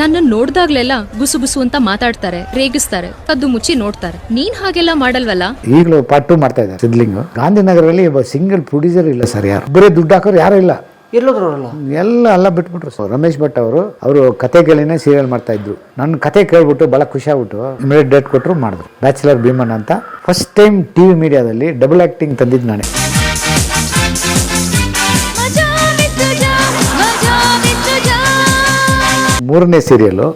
ನನ್ನ ನೋಡ್ದಾಗ್ಲೆಲ್ಲ ಗುಸು ಗುಸು ಅಂತ ಮಾತಾಡ್ತಾರೆ ರೇಗಿಸ್ತಾರೆ ಕದ್ದು ಮುಚ್ಚಿ ನೋಡ್ತಾರೆ. ನೀನ್ ಹಾಗೆಲ್ಲ ಮಾಡಲ್ವಲ್ಲ? ಈಗಲೂ ಪಟ್ಟು ಟು ಮಾಡ್ತಾ ಇದ್ದಾರೆ ಸಿದ್ಲಿಂಗ್. ಗಾಂಧಿನಗರದಲ್ಲಿ ಒಬ್ಬ ಸಿಂಗಲ್ ಪ್ರೊಡ್ಯೂಸರ್ ಇಲ್ಲ ಸರ್ ಯಾರು? ಬರೀ ದುಡ್ಡು ಹಾಕೋರು ಯಾರು ಇಲ್ಲ. ಎಲ್ಲೋದ್ರು ಅವರೆಲ್ಲ ಎಲ್ಲ ಎಲ್ಲ ಬಿಟ್ಬಿಟ್ರು ಸರ್. ರಮೇಶ್ ಭಟ್ ಅವರು ಅವರು ಕತೆ ಕೇಳಿನೇ ಸೀರಿಯಲ್ ಮಾಡ್ತಾ ಇದ್ರು. ನನ್ನ ಕತೆ ಕೇಳ್ಬಿಟ್ಟು ಬಹಳ ಖುಷಿ ಆಗ್ಬಿಟ್ಟು ಇಮಿಡಿಯೇಟ್ ಡೇಟ್ ಕೊಟ್ಟರು ಮಾಡಿದ್ರು. ಬ್ಯಾಚುಲರ್ ಭೀಮನ್ ಅಂತ. ಫಸ್ಟ್ ಟೈಮ್ ಟಿ ವಿ ಮೀಡಿಯಾದಲ್ಲಿ ಡಬಲ್ ಆಕ್ಟಿಂಗ್ ತಂದಿದ್ದು ನಾನೇ. ಮೂರನೇ ಸೀರಿಯಲು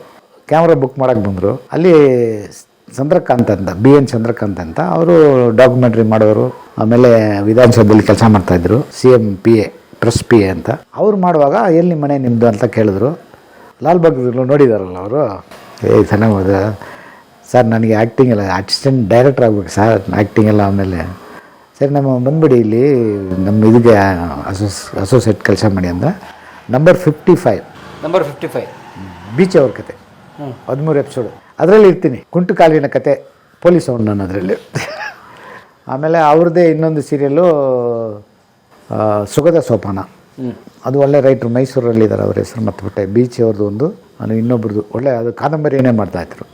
ಕ್ಯಾಮ್ರಾ ಬುಕ್ ಮಾಡೋಕ್ಕೆ ಬಂದರು. ಅಲ್ಲಿ ಚಂದ್ರಕಾಂತ್ ಅಂತ, ಬಿ ಎನ್ ಚಂದ್ರಕಾಂತ್ ಅಂತ, ಅವರು ಡಾಕ್ಯುಮೆಂಟ್ರಿ ಮಾಡೋರು, ಆಮೇಲೆ ವಿಧಾನಸೌಧದಲ್ಲಿ ಕೆಲಸ ಮಾಡ್ತಾಯಿದ್ರು C M P A trust P A ಅಂತ. ಅವ್ರು ಮಾಡುವಾಗ, ಎಲ್ಲಿ ಮನೆ ನಿಮ್ಮದು ಅಂತ ಕೇಳಿದ್ರು. ಲಾಲ್ಬಾಗ್ ನೋಡಿದಾರಲ್ಲ ಅವರು. ಏ ಚೆನ್ನಾಗಿ ಹೋದ ಸರ್ ನನಗೆ ಆ್ಯಕ್ಟಿಂಗ್ ಎಲ್ಲ ಅಸಿಸ್ಟೆಂಟ್ ಡೈರೆಕ್ಟರ್ ಆಗ್ಬೇಕು ಸರ್ ಆ್ಯಕ್ಟಿಂಗ್ ಎಲ್ಲ ಆಮೇಲೆ. ಸರಿ, ನಮ್ಮ ಬಂದ್ಬಿಡಿ ಇಲ್ಲಿ, ನಮ್ಮ ಇದಕ್ಕೆ ಅಸೋಸ್, ಅಸೋಸಿಯೇಟ್ ಕೆಲಸ ಮಾಡಿ ಅಂದ್ರೆ number fifty five number fifty five beach ಅವ್ರ ಕತೆ. ಹದಿಮೂರು ಎಪಿಸೋಡು ಅದರಲ್ಲಿ ಇರ್ತೀನಿ. ಕುಂಟು ಕಾಲಿನ ಕತೆ ಪೊಲೀಸ್ ಅವ್ನು ನಾನು ಅದರಲ್ಲಿ. ಆಮೇಲೆ ಅವ್ರದ್ದೇ ಇನ್ನೊಂದು ಸೀರಿಯಲ್ಲು ಸುಗದ ಸೋಪಾನ. ಅದು ಒಳ್ಳೆ ರೈಟ್ರು ಮೈಸೂರಲ್ಲಿ ಇದ್ದಾರೆ ಅವ್ರ ಹೆಸರು ಮರ್ತುಬಿಟ್ಟೆ. ಬೀಚ್ ಅವ್ರದ್ದು ಒಂದು ನಾನು ಇನ್ನೊಬ್ರದ್ದು ಒಳ್ಳೆ ಅದು ಕಾದಂಬರಿನೇ ಮಾಡ್ತಾಯಿದ್ರು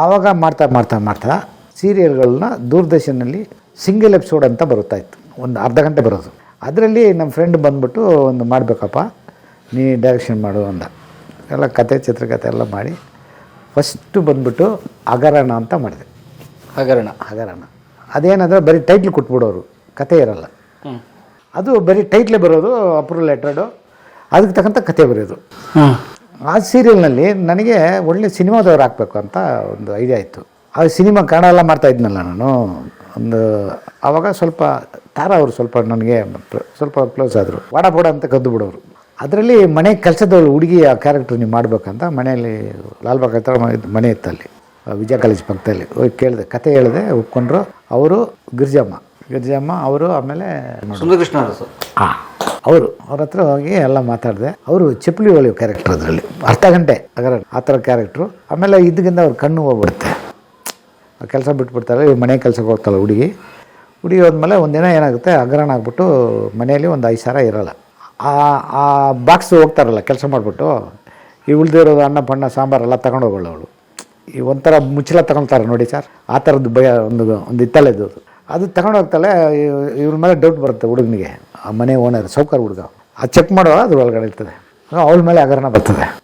ಆವಾಗ ಮಾಡ್ತಾ ಮಾಡ್ತಾ ಮಾಡ್ತಾ ಸೀರಿಯಲ್ಗಳನ್ನ ದೂರದರ್ಶನಲ್ಲಿ ಸಿಂಗಲ್ ಎಪಿಸೋಡ್ ಅಂತ ಬರುತ್ತಾ ಇತ್ತು. ಒಂದು ಅರ್ಧ ಗಂಟೆ ಬರೋದು. ಅದರಲ್ಲಿ ನಮ್ಮ ಫ್ರೆಂಡ್ ಬಂದ್ಬಿಟ್ಟು ಒಂದು ಮಾಡಬೇಕಪ್ಪ ನೀ ಡೈರೆಕ್ಷನ್ ಮಾಡು ಅಂದ. ಎಲ್ಲ ಕತೆ ಚಿತ್ರಕಥೆ ಎಲ್ಲ ಮಾಡಿ ಫಸ್ಟು ಬಂದ್ಬಿಟ್ಟು ಹಗರಣ ಅಂತ ಮಾಡಿದೆ. ಹಗರಣ. ಹಗರಣ. ಅದೇನಂದ್ರೆ ಬರೀ ಟೈಟ್ಲ್ ಕೊಟ್ಬಿಡೋರು ಕತೆ ಇರಲ್ಲ. ಅದು ಬರೀ ಟೈಟ್ಲೇ ಬರೋದು ಅಪ್ರೂವ್ ಲೆಟ್ರಡು ಅದಕ್ಕೆ ತಕ್ಕಂಥ ಕತೆ ಬರೆಯೋದು. ಆ ಸೀರಿಯಲ್ನಲ್ಲಿ ನನಗೆ ಒಳ್ಳೆ ಸಿನಿಮಾದವ್ರು ಹಾಕ್ಬೇಕು ಅಂತ ಒಂದು ಐಡಿಯಾ ಇತ್ತು. ಆ ಸಿನಿಮಾ ಕನ್ನಡ ಎಲ್ಲ ಮಾಡ್ತಾ ಇದ್ನಲ್ಲ ನಾನು. ಒಂದು ಆವಾಗ ಸ್ವಲ್ಪ ತಾರ ಅವರು ಸ್ವಲ್ಪ ನನಗೆ ಸ್ವಲ್ಪ ಕ್ಲೋಸ್ ಆದರು. ವಾಡ ಪೋಡ ಅಂತ ಕದ್ದು ಬಿಡೋರು. ಅದರಲ್ಲಿ ಮನೆ ಕೆಲಸದವಳು ಹುಡುಗಿ ಆ ಕ್ಯಾರೆಕ್ಟರ್ ನೀವು ಮಾಡಬೇಕಂತ ಮನೆಯಲ್ಲಿ ಲಾಲ್ಬಾಗ್ ಹತ್ರ ಮನೆ ಇತ್ತಲ್ಲಿ ಅಲ್ಲಿ ವಿಜಯ ಕಾಲೇಜ್ ಪಕ್ಕದಲ್ಲಿ. ಹೋಗಿ ಕೇಳಿದೆ ಕತೆ ಹೇಳಿದೆ ಒಪ್ಕೊಂಡ್ರು. ಅವರು ಗಿರಿಜಮ್ಮ ಗಿರಿಜಮ್ಮ ಅವರು ಆಮೇಲೆ ಸುಂದರಕೃಷ್ಣ ಹಾಂ ಅವರು ಅವ್ರ ಹತ್ರ ಹೋಗಿ ಎಲ್ಲ ಮಾತಾಡಿದೆ. ಅವರು ಚಪ್ಪಲಿ ಹೊಳೆಯೋ ಕ್ಯಾರೆಕ್ಟರ್ ಅದರಲ್ಲಿ. ಅರ್ಧ ಗಂಟೆ ಅದರ ಆ ಥರ ಕ್ಯಾರೆಕ್ಟ್ರು ಆಮೇಲೆ ಇದಕ್ಕಿಂತ ಅವ್ರ ಕಣ್ಣು ಹೋಗ್ಬಿಡುತ್ತೆ. ಕೆಲಸ ಬಿಟ್ಬಿಡ್ತಾರೆ ಇವ್ರು ಮನೆ ಕೆಲಸಕ್ಕೆ ಹೋಗ್ತಾಳೆ ಹುಡುಗಿ. ಹುಡುಗಿ ಹೋದ್ಮೇಲೆ ಒಂದಿನ ಏನಾಗುತ್ತೆ ಹಗರಣ ಆಗ್ಬಿಟ್ಟು ಮನೆಯಲ್ಲಿ ಒಂದು ಐದು ಸಾವಿರ ಇರೋಲ್ಲ. ಆ ಆ ಬಾಕ್ಸ್ ಹೋಗ್ತಾರಲ್ಲ, ಕೆಲಸ ಮಾಡಿಬಿಟ್ಟು, ಈ ಉಳಿದಿರೋದು ಅನ್ನ ಪಣ್ಣ ಸಾಂಬಾರೆಲ್ಲ ತಗೊಂಡು ಹೋಗೋಳು ಅವಳು. ಈ ಒಂಥರ ಮುಚ್ಚಲ ತಗೊಳ್ತಾರೆ ನೋಡಿ ಸರ್ ಆ ಥರದ್ದು ಭಯ, ಒಂದು ಒಂದು ಇತ್ತಲೆ ಇದು ಅದು ತಗೊಂಡು ಹೋಗ್ತಾಳೆ ಇವ್- ಇವ್ರ ಮೇಲೆ ಡೌಟ್ ಬರುತ್ತೆ ಹುಡುಗನಿಗೆ. ಆ ಮನೆ ಓನರ್ ಸೌಕರ್ ಹುಡುಗ. ಆ ಚೆಕ್ ಮಾಡೋ ಅದ್ರ ಒಳಗಡೆ ಇರ್ತದೆ. ಅವಳ ಮೇಲೆ ಹಗರಣ ಬರ್ತದೆ.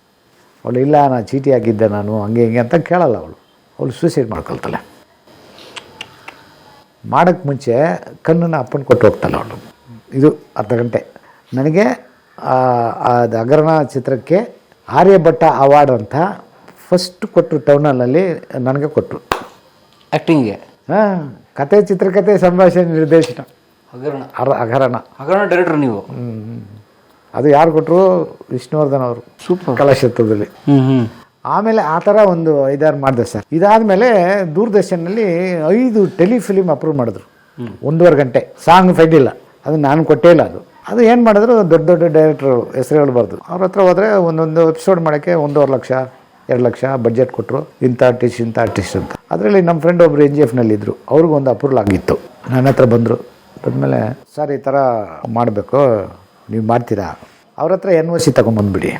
ಅವಳು, ಇಲ್ಲ ನಾನು ಚೀಟಿ ಹಾಕಿದ್ದೆ ನಾನು, ಹಂಗೆ, ಹಿಂಗೆ ಅಂತ ಕೇಳಲ್ಲ ಅವಳು. ಅವಳು ಸೂಸೈಡ್ ಮಾಡ್ಕೊಳ್ತಾಳೆ. ಮಾಡೋಕ್ಕೆ ಮುಂಚೆ ಕಣ್ಣನ್ನು ಅಪ್ಪನ ಕೊಟ್ಟು ಹೋಗ್ತಾಳೆ ಅವಳು. ಇದು ಅರ್ಧ ಗಂಟೆ. ನನಗೆ ಅದು ಹಗರಣ ಚಿತ್ರಕ್ಕೆ ಆರ್ಯಭಟ್ಟ ಅವಾರ್ಡ್ ಅಂತ ಫಸ್ಟ್ ಕೊಟ್ಟರು ಟೌನಲ್ಲಿ ನನಗೆ ಕೊಟ್ಟರು ಆ್ಯಕ್ಟಿಂಗ್ಗೆ ಹಾಂ ಕತೆ ಚಿತ್ರಕಥೆ ಸಂಭಾಷಣೆ ನಿರ್ದೇಶನ. ಹಗರಣ ಅರ ಹಗರಣ ಹಗರಣ ಡೈರೆಕ್ಟರ್ ನೀವು? ಅದು ಯಾರು ಕೊಟ್ಟರು ವಿಷ್ಣುವರ್ಧನ್ ಅವರು. ಸೂಪರ್ ಕಲಾಕ್ಷೇತ್ರದಲ್ಲಿ ಹ್ಞೂ ಹ್ಞೂ ಆಮೇಲೆ ಆ ಥರ ಒಂದು ಐದಾರು ಮಾಡಿದೆ ಸರ್. ಇದಾದಮೇಲೆ ದೂರದರ್ಶನಲ್ಲಿ ಐದು ಟೆಲಿಫಿಲಿಮ್ ಅಪ್ರೂವ್ ಮಾಡಿದ್ರು. ಒಂದೂವರೆ ಗಂಟೆ. ಸಾಂಗ್ ಫೈಡ್ ಇಲ್ಲ. ಅದು ನಾನು ಕೊಟ್ಟೇ ಇಲ್ಲ ಅದು. ಅದು ಏನು ಮಾಡಿದ್ರು, ದೊಡ್ಡ ದೊಡ್ಡ ಡೈರೆಕ್ಟ್ರು ಹೆಸರು ಹೇಳಬಾರ್ದು ಅವ್ರ ಹತ್ರ ಹೋದರೆ ಒಂದೊಂದು ಎಪಿಸೋಡ್ ಮಾಡೋಕ್ಕೆ ಒಂದೂವರೆ ಲಕ್ಷ, ಎರಡು ಲಕ್ಷ ಬಜೆಟ್ ಕೊಟ್ಟರು ಇಂಥ ಆರ್ಟಿಸ್ಟ್ ಇಂಥ ಆರ್ಟಿಸ್ಟ್ ಅಂತ. ಅದರಲ್ಲಿ ನಮ್ಮ ಫ್ರೆಂಡ್ ಒಬ್ಬರು ಎನ್ ಜಿ ಎಫ್ನಲ್ಲಿದ್ದರು ಅವ್ರಿಗೊಂದು ಅಪ್ರೂವಲ್ ಆಗಿತ್ತು. ನನ್ನ ಹತ್ರ ಬಂದರು. ಬಂದಮೇಲೆ, ಸರ್, ಈ ಥರ ಮಾಡಬೇಕು. ನೀವು ಮಾಡ್ತೀರಾ? ಅವ್ರ ಹತ್ರ ಎನ್ ಒ ಸಿ ತೊಗೊಂಬಂದ್ಬಿಡಿ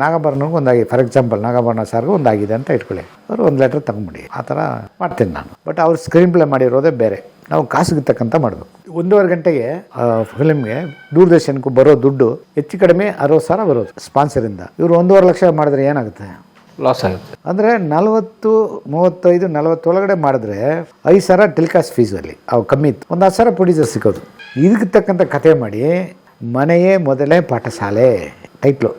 ನಾಗಾಭರಣಗೂ ಒಂದಾಗಿ ಫಾರ್ ಎಕ್ಸಾಂಪಲ್ ನಾಗಾಭರಣ ಸಾರ್ಗೂ ಒಂದಾಗಿದೆ ಅಂತ ಇಟ್ಕೊಳ್ಳಿ. ಅವರು ಒಂದು ಲೆಟ್ರ್ ತಗೊಂಬಿಡಿ ಆ ಥರ ಮಾಡ್ತೀನಿ ನಾನು. ಬಟ್ ಅವ್ರು ಸ್ಕ್ರೀನ್ ಪ್ಲೇ ಮಾಡಿರೋದೇ ಬೇರೆ. ನಾವು ಕಾಸಿಗೆ ತಕ್ಕಂಥ ಮಾಡಬೇಕು. ಒಂದೂವರೆ ಗಂಟೆಗೆ ಫಿಲ್ಮ್ಗೆ ದೂರದರ್ಶನಕ್ಕೂ ಬರೋ ದುಡ್ಡು ಹೆಚ್ಚು ಕಡಿಮೆ ಅರವತ್ತು ಸಾವಿರ ಬರೋದು ಸ್ಪಾನ್ಸರಿಂದ ಇವರು ಒಂದೂವರೆ ಲಕ್ಷ ಮಾಡಿದ್ರೆ ಏನಾಗುತ್ತೆ? ಲಾಸ್ ಆಗುತ್ತೆ. ಅಂದರೆ ನಲವತ್ತು ಮೂವತ್ತೈದು ನಲವತ್ತೊಳಗಡೆ ಮಾಡಿದ್ರೆ ಐದು ಸಾವಿರ ಟೆಲಿಕಾಸ್ಟ್ ಫೀಸಲ್ಲಿ ಅವು ಕಮ್ಮಿ ಇತ್ತು. ಒಂದು ಹತ್ತು ಸಾವಿರ ಪ್ರೊಡ್ಯೂಸರ್ ಸಿಕ್ಕೋದು ಇದಕ್ಕೆ ತಕ್ಕಂಥ ಕತೆ ಮಾಡಿ ಮನೆಯೇ ಮೊದಲೇ ಪಾಠಶಾಲೆ ಟೈಟ್ಲು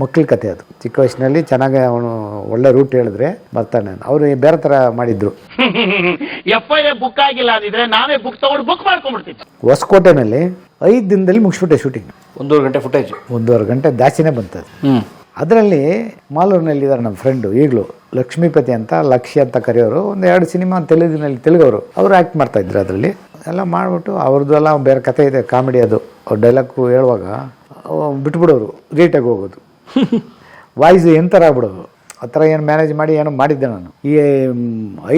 ಮಕ್ಕಳ ಕತೆ ಅದು. ಚಿಕ್ಕ ವಯಸ್ಸಿನಲ್ಲಿ ಚೆನ್ನಾಗಿ ಅವನು ಒಳ್ಳೆ ರೂಟ್ ಹೇಳಿದ್ರೆ ಬರ್ತಾನೆ ಅವರು ಬೇರೆ ಥರ ಮಾಡಿದ್ರು. ಎಫ್ ಐ ಬುಕ್ ಆಗಿಲ್ಲ ಅಂದಿದ್ರೆ ನಾವೇ ಬುಕ್ ತಗೊಂಡು ಬುಕ್ ಮಾಡ್ಕೊಂಡ್ಬಿಡ್ತೀವಿ ಹೊಸಕೋಟೆನಲ್ಲಿ ಐದು ದಿನದಲ್ಲಿ ಮುಗಿಸ್ಬಿಟ್ಟೆ ಶೂಟಿಂಗ್ ಒಂದೂವರೆ ಗಂಟೆ ಫುಟೇಜ್ ಒಂದೂವರೆ ಗಂಟೆ ಜಾಸ್ತಿನೇ ಬಂತದ್ದು ಅದರಲ್ಲಿ ಮಾಲೂರಿನಲ್ಲಿ ಇದ್ದಾರೆ ನಮ್ಮ ಫ್ರೆಂಡು ಈಗಲೂ. ಲಕ್ಷ್ಮೀಪತಿ ಅಂತ ಲಕ್ಷ್ಯ ಅಂತ ಕರೆಯೋರು. ಒಂದು ಎರಡು ಸಿನಿಮಾ ತೆಲುಗಿನಲ್ಲಿ ತೆಲುಗವರು. ಅವರು ಆ್ಯಕ್ಟ್ ಮಾಡ್ತಾ ಇದ್ರು ಅದರಲ್ಲಿ. ಎಲ್ಲ ಮಾಡಿಬಿಟ್ಟು ಅವ್ರದ್ದೆಲ್ಲ ಬೇರೆ ಕತೆ ಇದೆ ಕಾಮಿಡಿ ಅದು. ಅವ್ರು ಡೈಲಾಗು ಹೇಳುವಾಗ ಬಿಟ್ಬಿಡೋರು ರೇಟಾಗಿ ಹೋಗೋದು. ವಾಯ್ಸ್ ಎಂಥರ ಆಗ್ಬಿಡೋದು. ಆ ಥರ ಏನು ಮ್ಯಾನೇಜ್ ಮಾಡಿ ಏನೋ ಮಾಡಿದ್ದೆ ನಾನು. ಈ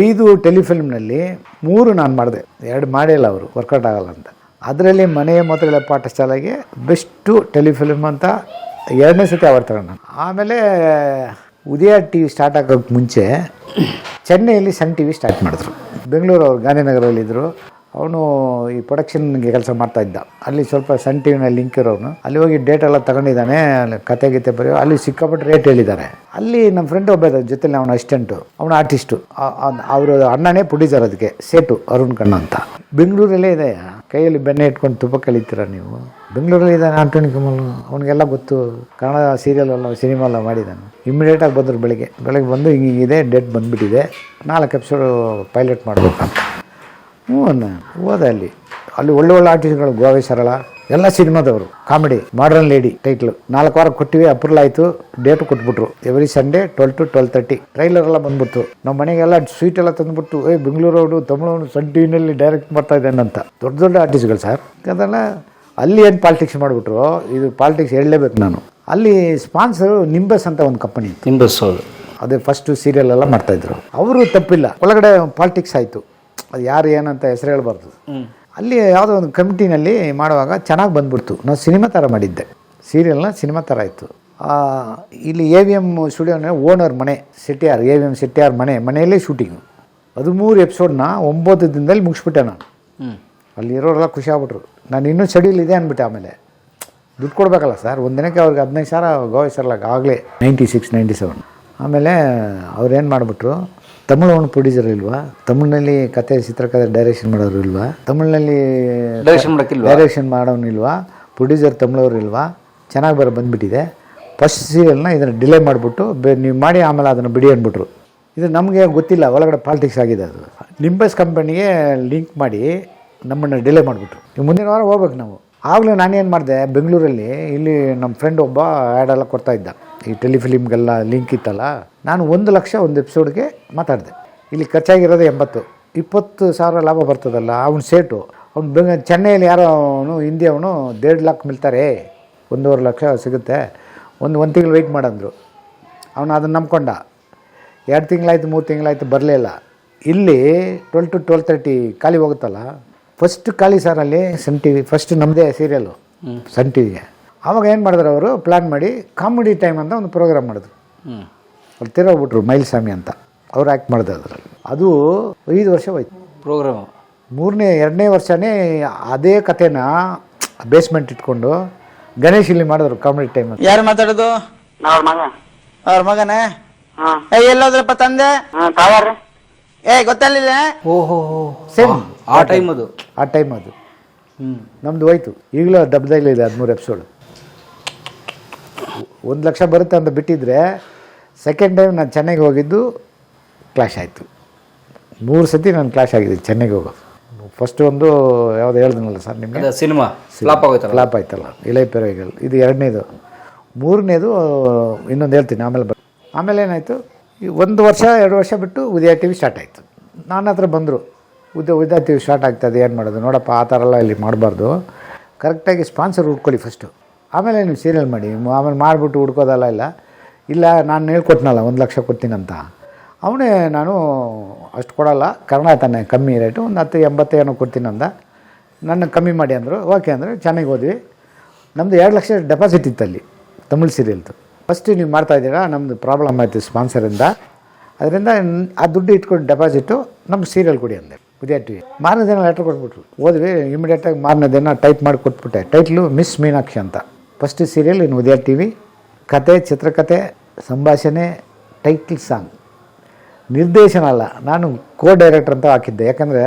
ಐದು ಟೆಲಿಫಿಲ್ಮ್ನಲ್ಲಿ ಮೂರು ನಾನು ಮಾಡಿದೆ. ಎರಡು ಮಾಡಿಲ್ಲ ಅವರು ವರ್ಕೌಟ್ ಆಗಲ್ಲ ಅಂತ. ಅದರಲ್ಲಿ ಮನೆಯ ಮೊದಲ ಪಾಠಶಾಲೆಗೆ ಬೆಸ್ಟು ಟೆಲಿಫಿಲ್ಮ್ ಅಂತ ಎರಡನೇ ಸತಿ ತಗೊಂಡು ನಾನು. ಆಮೇಲೆ ಉದಯ ಟಿ ವಿ ಸ್ಟಾರ್ಟ್ ಆಗೋಕ್ಕೆ ಮುಂಚೆ ಚೆನ್ನೈಯಲ್ಲಿ ಸನ್ ಟಿ ವಿ ಸ್ಟಾರ್ಟ್ ಮಾಡಿದ್ರು. ಬೆಂಗಳೂರು ಅವರು ಗಾಂಧಿನಗರಲ್ಲಿದ್ದರು ಅವನು ಈ ಪ್ರೊಡಕ್ಷನ್ಗೆ ಕೆಲಸ ಮಾಡ್ತಾ ಇದ್ದ. ಅಲ್ಲಿ ಸ್ವಲ್ಪ ಸನ್ ಟಿ ವಿನಲ್ಲಿ ಲಿಂಕ್ ಇರೋನು ಅಲ್ಲಿ ಹೋಗಿ ಡೇಟ್ ಎಲ್ಲ ತಗೊಂಡಿದ್ದಾನೆ ಕತೆ ಗೀತೆ ಬರೆಯೋ ಅಲ್ಲಿ ಸಿಕ್ಕಾಪಟ್ಟೆ ರೇಟ್ ಹೇಳಿದ್ದಾರೆ. ಅಲ್ಲಿ ನಮ್ಮ ಫ್ರೆಂಡ್ ಒಬ್ಬ ಇದ್ದ ಜೊತೆಲಿ ಅವನ ಅಸಿಸ್ಟೆಂಟು ಅವನ ಆರ್ಟಿಸ್ಟು ಅವರು ಅಣ್ಣನೇ ಪ್ರೊಡ್ಯೂಸರ್ ಅದಕ್ಕೆ ಸೇಟು ಅರುಣ್ ಕಣ್ಣ ಅಂತ. ಬೆಂಗಳೂರಲ್ಲೇ ಇದೆ. ಕೈಯಲ್ಲಿ ಬೆಣ್ಣೆ ಇಟ್ಕೊಂಡು ತುಪ್ಪ ಕಲಿತೀರ ನೀವು? ಬೆಂಗಳೂರಲ್ಲಿ ಇದ್ದಾನೆ ಆಂಟೋನಿ ಕಮಲ್. ಅವನಿಗೆಲ್ಲ ಗೊತ್ತು. ಕನ್ನಡ ಸೀರಿಯಲ್ ಎಲ್ಲ ಸಿನಿಮಾ ಎಲ್ಲ ಮಾಡಿದ್ದಾನೆ. ಇಮಿಡಿಯೇಟಾಗಿ ಬಂದರು ಬೆಳಗ್ಗೆ. ಬೆಳಗ್ಗೆ ಬಂದು ಹಿಂಗೆ ಇದೆ ಡೇಟ್ ಬಂದುಬಿಟ್ಟಿದೆ. ನಾಲ್ಕು ಎಪಿಸೋಡು ಪೈಲಟ್ ಮಾಡಬೇಕಂತ. ಹ್ಞೂ ಹೋದೆ ಅಲ್ಲಿ. ಅಲ್ಲಿ ಒಳ್ಳೆ ಒಳ್ಳೆ ಆರ್ಟಿಸ್ಟ್ಗಳು ಗೋವೆ ಸರಳ ಎಲ್ಲ ಸಿನಿಮಾದವರು. ಕಾಮಿಡಿ ಮಾಡರ್ನ್ ಲೇಡಿ ಟೈಟ್ಲು ನಾಲ್ಕು ವಾರ ಕೊಟ್ಟಿವಿ ಅಪ್ರೂವಲ್ ಆಯಿತು. Date ಕೊಟ್ಬಿಟ್ರು. Every Sunday twelve to twelve thirty trailer ಎಲ್ಲ ಬಂದ್ಬಿಟ್ಟು ನಮ್ಮ ಮನೆಗೆಲ್ಲ ಸ್ವೀಟ್ ಎಲ್ಲ ತಂದುಬಿಟ್ಟು ಏ ಸನ್ ಟಿ ವಿನಲ್ಲಿ ಡೈರೆಕ್ಟ್ ಮಾಡ್ತಾ ಇದ್ದಾನೆ ಅಂತ. ದೊಡ್ಡ ದೊಡ್ಡ ಆರ್ಟಿಸ್ಟ್ಗಳು ಸರ್. ಅದೆಲ್ಲ ಅಲ್ಲಿ ಏನು ಪಾಲಿಟಿಕ್ಸ್ ಮಾಡಿಬಿಟ್ರು ಇದು ಪಾಲಿಟಿಕ್ಸ್ ಹೇಳಲೇಬೇಕು ನಾನು. ಅಲ್ಲಿ ಸ್ಪಾನ್ಸರು ನಿಂಬಸ್ ಅಂತ ಒಂದು ಕಂಪನಿ ನಿಂಬಸ್ ಅದೇ ಫಸ್ಟು ಸೀರಿಯಲ್ ಎಲ್ಲ ಮಾಡ್ತಾಯಿದ್ರು ಅವರು ತಪ್ಪಿಲ್ಲ. ಒಳಗಡೆ ಪಾಲಿಟಿಕ್ಸ್ ಆಯಿತು. ಅದು ಯಾರು ಏನಂತ ಹೆಸರು ಹೇಳಬಾರ್ದು. ಅಲ್ಲಿ ಯಾವುದೋ ಒಂದು ಕಮಿಟಿನಲ್ಲಿ ಮಾಡುವಾಗ ಚೆನ್ನಾಗಿ ಬಂದ್ಬಿಡ್ತು. ನಾವು ಸಿನಿಮಾ ಥರ ಮಾಡಿದ್ದೆ. ಸೀರಿಯಲ್ನ ಸಿನಿಮಾ ಥರ ಇತ್ತು. ಇಲ್ಲಿ ಎ ವಿ ಎಂ ಸ್ಟುಡಿಯೋನ ಓನರ್ ಮನೆ Chettiar A V M Chettiar ಮನೆ ಮನೆಯಲ್ಲೇ ಶೂಟಿಂಗು ಹದಿಮೂರು ಎಪಿಸೋಡ್ನ ಒಂಬತ್ತು ದಿನದಲ್ಲಿ ಮುಗಿಸ್ಬಿಟ್ಟೆ ನಾನು. ಅಲ್ಲಿರೋರೆಲ್ಲ ಅಲ್ಲಿ ಇರೋರೆಲ್ಲ ಖುಷಿ ಆಗ್ಬಿಟ್ರು. ನಾನು ಇನ್ನೂ ಶೆಡ್ಯೂಲ್ ಇದೆ ಅಂದ್ಬಿಟ್ಟೆ ಆಮೇಲೆ. ದುಡ್ಡು ಕೊಡಬೇಕಲ್ಲ ಸರ್ ಒಂದು ದಿನಕ್ಕೆ ಅವ್ರಿಗೆ ಹದಿನೈದು ಸಾವಿರ ಗೋವಿಸರ್ಲಾಗ ಆಗಲೇ. ನೈಂಟಿ ಸಿಕ್ಸ್ ನೈಂಟಿ ಸೆವೆನ್ ಆಮೇಲೆ ಅವ್ರು ಏನು ಮಾಡಿಬಿಟ್ರು ತಮಿಳು ಅವನು ಪ್ರೊಡ್ಯೂಸರ್ ಇಲ್ವಾ? ತಮಿಳಿನಲ್ಲಿ ಕತೆ ಚಿತ್ರಕಥೆ ಡೈರೆಕ್ಷನ್ ಮಾಡೋರು ಇಲ್ವಾ? ತಮಿಳಿನಲ್ಲಿ ಡೈರೆಕ್ಷನ್ ಮಾಡೋಕ್ಕಿಲ್ವಾ ಡೈರೆಕ್ಷನ್ ಮಾಡೋನು ಇಲ್ವಾ? ಪ್ರೊಡ್ಯೂಸರ್ ತಮಿಳವ್ರು ಇಲ್ವಾ? ಚೆನ್ನಾಗಿ ಬರೋ ಬಂದುಬಿಟ್ಟಿದೆ. ಫಸ್ಟ್ ಸೀರಿಯಲ್ನ ಇದನ್ನು ಡಿಲೇ ಮಾಡಿಬಿಟ್ಟು ಬೆ ನೀವು ಮಾಡಿ ಆಮೇಲೆ ಅದನ್ನು ಬಿಡಿ ಅಂದ್ಬಿಟ್ರು. ಇದು ನಮಗೆ ಗೊತ್ತಿಲ್ಲ ಒಳಗಡೆ ಪಾಲಿಟಿಕ್ಸ್ ಆಗಿದೆ ಅದು. ನಿಂಬಸ್ ಕಂಪನಿಗೆ ಲಿಂಕ್ ಮಾಡಿ ನಮ್ಮನ್ನು ಡಿಲೇ ಮಾಡಿಬಿಟ್ರು. ನೀವು ಮುಂದಿನ ವಾರ ಹೋಗ್ಬೇಕು ನಾವು. ಆಗಲೂ ನಾನೇನು ಮಾಡಿದೆ ಬೆಂಗಳೂರಲ್ಲಿ ಇಲ್ಲಿ ನಮ್ಮ ಫ್ರೆಂಡ್ ಒಬ್ಬ ಆ್ಯಡೆಲ್ಲ ಕೊಡ್ತಾ ಇದ್ದ. ಈ ಟೆಲಿಫಿಲಿಮ್ಗೆಲ್ಲ ಲಿಂಕ್ ಇತ್ತಲ್ಲ ನಾನು ಒಂದು ಲಕ್ಷ ಒಂದು ಎಪಿಸೋಡ್ಗೆ ಮಾತಾಡಿದೆ. ಇಲ್ಲಿ ಖರ್ಚಾಗಿರೋದು ಎಂಬತ್ತು. ಇಪ್ಪತ್ತು ಸಾವಿರ ಲಾಭ ಬರ್ತದಲ್ಲ ಅವನು ಸೇಟು. ಅವ್ನು ಬೆಂಗ ಚೆನ್ನೈಯಲ್ಲಿ ಯಾರೋ ಅವನು ಹಿಂದಿ ಅವನು ದೇಡ್ ಲಾಕ್ ಮಿಲ್ತಾರೆ ಒಂದೂವರೆ ಲಕ್ಷ ಸಿಗುತ್ತೆ. ಒಂದು ಒಂದು ತಿಂಗಳು ವೆಯ್ಟ್ ಮಾಡಂದರು. ಅವನು ಅದನ್ನು ನಂಬ್ಕೊಂಡ. ಎರಡು ತಿಂಗಳಾಯ್ತು ಮೂರು ತಿಂಗಳಾಯ್ತು ಬರಲೇ ಇಲ್ಲ. ಇಲ್ಲಿ ಟ್ವೆಲ್ ಟು ಟ್ವೆಲ್ ತರ್ಟಿ ಖಾಲಿ ಹೋಗುತ್ತಲ್ಲ ಫಸ್ಟ್ ಖಾಲಿ ಸಾರಲ್ಲಿ ಸನ್ ಟಿ ವಿ ಫಸ್ಟ್ ನಮ್ಮದೇ ಸೀರಿಯಲ್ಲು ಸನ್ ಟಿ ವಿಗೆ ಆವಾಗ ಏನು ಮಾಡಿದ್ರು ಅವರು? ಪ್ಲ್ಯಾನ್ ಮಾಡಿ ಕಾಮಿಡಿ ಟೈಮ್ ಅಂತ ಒಂದು ಪ್ರೋಗ್ರಾಮ್ ಮಾಡಿದ್ರು. ಹ್ಞೂ ಅಲ್ಲಿ ತಿರೋಗ್ಬಿಟ್ರು ಮೈಲ್ಸ್ವಾಮಿ ಅಂತ. ಅವ್ರು ಆ್ಯಕ್ಟ್ ಮಾಡಿದ್ರು ಅದರಲ್ಲಿ. ಅದು ಐದು ವರ್ಷ ಹೋಯ್ತು. ಪ್ರೋಗ್ರಾಮ್ ಮೂರನೇ ಎರಡನೇ ವರ್ಷನೇ ಅದೇ ಕಥೆನ ಬೇಸ್ಮೆಂಟ್ ಇಟ್ಕೊಂಡು ಗಣೇಶ್ ಇಲ್ಲಿ ಮಾಡಿದ್ರು ಕಾಮಿಡಿ ಟೈಮ್ ಯಾರು ಮಾತಾಡೋದು? ಅವ್ರ ಮಗ. ಅವ್ರ ಮಗನೇ? ಏ ಎಲ್ಲೋದ್ರಪ್ಪ ತಂದೆ? ಏ ಗೊತ್ತಲ್ಲಿಲ್ಲ? ಓಹೋ ಸೇಮ್ ಆ ಟೈಮ್ ಅದು. ಆ ಟೈಮ್ ಅದು. ಹ್ಞೂ ನಮ್ದು ಹೋಯ್ತು. ಈಗಲೂ ದಬ್ಬದಲ್ಲಿ ಇದೆ ಹದಿಮೂರು ಎಪಿಸೋಡ್ ಒಂದು ಲಕ್ಷ ಬರುತ್ತೆ ಅಂತ ಬಿಟ್ಟಿದ್ರೆ ಸೆಕೆಂಡ್ ಟೈಮ್ ನಾನು ಚೆನ್ನೈಗೆ ಹೋಗಿದ್ದು ಕ್ಲಾಶ್ ಆಯಿತು. ಮೂರು ಸತಿ ನಾನು ಕ್ಲಾಶ್ ಆಗಿದೆ ಚೆನ್ನೈಗೆ ಹೋಗೋದು. ಫಸ್ಟ್ ಒಂದು ಯಾವ್ದು ಹೇಳ್ದನಲ್ಲ ಸರ್ ನಿಮಗೆ? ಸಿನಿಮಾ. ಫ್ಲಾಪ್ ಆಗೋಯ್ತಲ್ಲ? ಫ್ಲಾಪ್ ಆಯ್ತಲ್ಲ. ಇಳೆ ಪೆರೈಗಲ್ ಇದು ಎರಡನೇದು. ಮೂರನೇದು ಇನ್ನೊಂದು ಹೇಳ್ತೀನಿ ಆಮೇಲೆ ಬ ಆಮೇಲೆ ಏನಾಯಿತು? ಈ ಒಂದು ವರ್ಷ ಎರಡು ವರ್ಷ ಬಿಟ್ಟು ಉದಯ ಟಿ ವಿ ಸ್ಟಾರ್ಟ್ ಆಯಿತು. ನನ್ನ ಹತ್ರ ಬಂದರು. Udaya Udaya T V start ಆಗ್ತದೆ ಏನು ಮಾಡೋದು? ನೋಡಪ್ಪ ಆ ಥರ ಎಲ್ಲ ಇಲ್ಲಿ ಮಾಡಬಾರ್ದು. ಕರೆಕ್ಟಾಗಿ ಸ್ಪಾನ್ಸರ್ ಹುಡ್ಕೊಳ್ಳಿ ಫಸ್ಟು ಆಮೇಲೆ ನೀವು ಸೀರಿಯಲ್ ಮಾಡಿ, ಆಮೇಲೆ ಮಾಡಿಬಿಟ್ಟು ಹುಡ್ಕೋದಲ್ಲ ಇಲ್ಲ. ಇಲ್ಲ, ನಾನು ಹೇಳ್ಕೊಟ್ನಲ್ಲ, ಒಂದು ಲಕ್ಷ ಕೊಡ್ತೀನಂತ. ಅವನೇ ನಾನು ಅಷ್ಟು ಕೊಡಲ್ಲ ಕನ್ನಡ ತಾನೆ ಕಮ್ಮಿ ರೇಟು ಒಂದು ಹತ್ತು, ಎಂಬತ್ತೇನೋ ಕೊಡ್ತೀನಂದ. ನನ್ನ ಕಮ್ಮಿ ಮಾಡಿ ಅಂದರು, ಓಕೆ ಅಂದರೆ ಚೆನ್ನಾಗಿ ಹೋದ್ವಿ ನಮ್ಮದು ಎರಡು ಲಕ್ಷ ಡೆಪಾಸಿಟ್ ಇತ್ತು ಅಲ್ಲಿ, ತಮಿಳು ಸೀರಿಯಲ್ದು ಫಸ್ಟ್ ನೀವು ಮಾಡ್ತಾ ಇದ್ದೀರಾ ನಮ್ಮದು ಪ್ರಾಬ್ಲಮ್ ಆಯಿತು ಸ್ಪಾನ್ಸರಿಂದ ಅದರಿಂದ ಆ ದುಡ್ಡು ಇಟ್ಕೊಂಡು ಡೆಪಾಸಿಟು ನಮ್ಗೆ ಸೀರಿಯಲ್ ಕೊಡಿ ಅಂದೆ ಉದಯ ಟಿ ವಿ ಮಾರನೇ ದಿನ ಲೆಟ್ರ್ ಕೊಟ್ಬಿಟ್ರು. ಓದ್ವಿ ಇಮಿಡಿಯೇಟಾಗಿ ಮಾರನೇ ದಿನ ಟೈಪ್ ಮಾಡಿ ಕೊಟ್ಬಿಟ್ಟೆ. ಟೈಟ್ಲು ಮಿಸ್ ಮೀನಾಕ್ಷಿ ಅಂತ. ಫಸ್ಟ್ ಸೀರಿಯಲ್ ಇನ್ನು ಉದಯ ಟಿ ವಿ ಕತೆ ಚಿತ್ರಕಥೆ ಸಂಭಾಷಣೆ ಟೈಟ್ಲ್ ಸಾಂಗ್ ನಿರ್ದೇಶನ ಅಲ್ಲ ನಾನು ಕೋ ಡೈರೆಕ್ಟರ್ ಅಂತ ಹಾಕಿದ್ದೆ. ಯಾಕಂದರೆ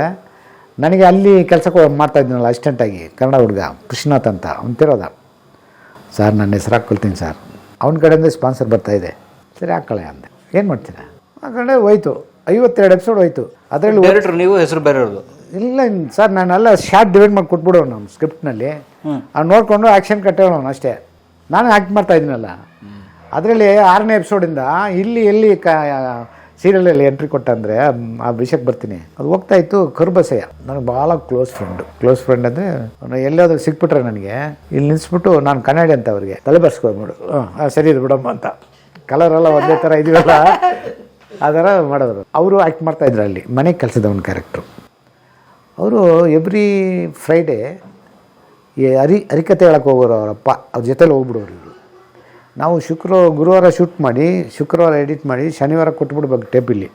ನನಗೆ ಅಲ್ಲಿ ಕೆಲಸ ಮಾಡ್ತಾ ಇದ್ದೀನಲ್ಲ ಅಸಿಸ್ಟೆಂಟಾಗಿ ಕನ್ನಡ ಹುಡುಗ, ಕೃಷ್ಣನಾಥ್ ಅಂತ ಅಂತಿರೋದ ಸರ್, ನನ್ನ ಹೆಸರು ಹಾಕ್ಕೊಳ್ತೀನಿ ಸರ್. ಅವನ ಕಡೆಯಿಂದ ಸ್ಪಾನ್ಸರ್ ಬರ್ತಾಯಿದೆ ಸರಿ ಹಾಕ್ಕೊಳ್ಳೆ ಅಂದೆ. ಏನು ಮಾಡ್ತೀರಾ? ಕಡೆ ಹೋಯ್ತು. ಐವತ್ತೆರಡು ಎಪಿಸೋಡ್ ಹೋಯ್ತು. ಅದರಲ್ಲಿ ನೀವು ಹೆಸರು ಬೇರೆ ಇರೋದು ಇಲ್ಲ ಸರ್ ನಾನೆಲ್ಲ ಶಾರ್ಟ್ ಡಿವೈಡ್ ಮಾಡಿ ಕೊಟ್ಬಿಡೋನು ನಮ್ಮ ಸ್ಕ್ರಿಪ್ಟ್ನಲ್ಲಿ ಅವ್ನು ನೋಡಿಕೊಂಡು ಆ್ಯಕ್ಷನ್ ಕಟ್ಟೋನು ಅಷ್ಟೇ. ನಾನು ಆ್ಯಕ್ಟ್ ಮಾಡ್ತಾ ಇದ್ದೀನಲ್ಲ ಅದರಲ್ಲಿ ಆರನೇ ಎಪಿಸೋಡಿಂದ ಇಲ್ಲಿ ಎಲ್ಲಿ ಕ ಸೀರಿಯಲಲ್ಲಿ ಎಂಟ್ರಿ ಕೊಟ್ಟ ಅಂದರೆ ಆ ವಿಷಯಕ್ಕೆ ಬರ್ತೀನಿ. ಅದು ಹೋಗ್ತಾ ಇತ್ತು ಕರ್ಬಸಯ್ಯ ನನಗೆ ಭಾಳ ಕ್ಲೋಸ್ ಫ್ರೆಂಡ್ ಕ್ಲೋಸ್ ಫ್ರೆಂಡ್ ಅಂದರೆ ಅವನು ಎಲ್ಲಾದ್ರೂ ಸಿಕ್ಬಿಟ್ರೆ ನನಗೆ ಇಲ್ಲಿ ನಿಲ್ಲಿಸ್ಬಿಟ್ಟು ನಾನು ಕನ್ನಡಿ ಅಂತ ಅವ್ರಿಗೆ ತಲೆ ಬರ್ಸ್ಕೊಂಡ್ಬಿಡು ಹಾಂ ಸರಿ ಇದು ಬಿಡಮ್ಮ ಅಂತ. ಕಲರೆಲ್ಲ ಒಂದೇ ಥರ ಇದೀವಲ್ಲ ಆ ಥರ ಮಾಡಿದ್ರು. ಅವರು ಆ್ಯಕ್ಟ್ ಮಾಡ್ತಾ ಇದ್ರು ಅಲ್ಲಿ ಮನೆಗೆ ಕೆಲಸದವನ ಕ್ಯಾರೆಕ್ಟ್ರು ಅವರು ಎವ್ರಿ ಫ್ರೈಡೇ ಈ ಅರಿ ಹರಿಕತೆ ಹೇಳಕ್ಕೆ ಹೋಗೋರು ಅವರಪ್ಪ ಅವ್ರ ಜೊತೆಲಿ ಹೋಗ್ಬಿಡೋರು ಇವರು. ನಾವು ಶುಕ್ರ, ಗುರುವಾರ ಶೂಟ್ ಮಾಡಿ, ಶುಕ್ರವಾರ ಎಡಿಟ್ ಮಾಡಿ, ಶನಿವಾರ ಕೊಟ್ಬಿಡ್ಬೇಕು ಟೇಪ್ ಇಲ್ಲಿ.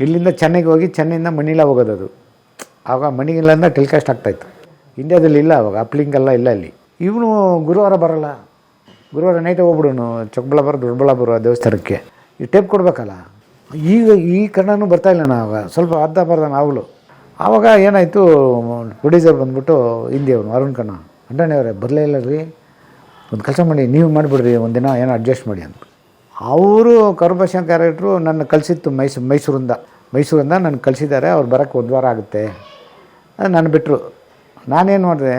ಇಲ್ಲಿಂದ ಚೆನ್ನೈಗೆ ಹೋಗಿ ಚೆನ್ನೈಯಿಂದ ಮಣಿಲ ಹೋಗೋದು ಅದು. ಆವಾಗ ಮಣಿಗಿಲ್ಲಿಂದ ಟೆಲಿಕಾಸ್ಟ್ ಆಗ್ತಾಯಿತ್ತು ಇಂಡ್ಯಾದಲ್ಲಿ ಇಲ್ಲ ಅವಾಗ ಅಪ್ಲಿಂಗ್ ಎಲ್ಲ ಇಲ್ಲ ಅಲ್ಲಿ. ಇವನು ಗುರುವಾರ ಬರಲ್ಲ. ಗುರುವಾರ ನೈಟ್ ಹೋಗ್ಬಿಡೋನು ಚಿಕ್ಕಬಳ್ಳಾಪುರ ದೊಡ್ಡಬಳ್ಳಾಪುರ ದೇವಸ್ಥಾನಕ್ಕೆ. ಈ ಟೇಪ್ ಕೊಡಬೇಕಲ್ಲ? ಈಗ ಈ ಕನ್ನಡನೂ ಬರ್ತಾಯಿಲ್ಲ ನಾವು ಸ್ವಲ್ಪ ಅರ್ಧ ಬರ್ದ ನಾವುಗಳು. ಆವಾಗ ಏನಾಯಿತು ಪ್ರೊಡ್ಯೂಸರ್ ಬಂದ್ಬಿಟ್ಟು ಹಿಂದಿ ಅವನು ಅರುಣ್ ಕಣ್ಣ ಅಂಟಣಿಯವರೇ ಬರಲೇ ಇಲ್ಲ ರೀ. ಒಂದು ಕೆಲಸ ಮಾಡಿ, ನೀವು ಮಾಡಿಬಿಡ್ರಿ, ಒಂದಿನ ಏನೋ ಅಡ್ಜಸ್ಟ್ ಮಾಡಿ ಅಂತ ಅವರು ಕರುಭಾಷಾ ಕ್ಯಾರೆಕ್ಟ್ರು ನನ್ನ ಕಳಿಸಿತ್ತು ಮೈಸೂ, ಮೈಸೂರಿಂದ. ಮೈಸೂರಿಂದ ನನ್ನ ಕಳಿಸಿದ್ದಾರೆ, ಅವ್ರು ಬರೋಕ್ಕೆ ಒಂದು ವಾರ ಆಗುತ್ತೆ. ಅದು ನಾನು ಬಿಟ್ಟರು ನಾನೇನು ಮಾಡಿದೆ,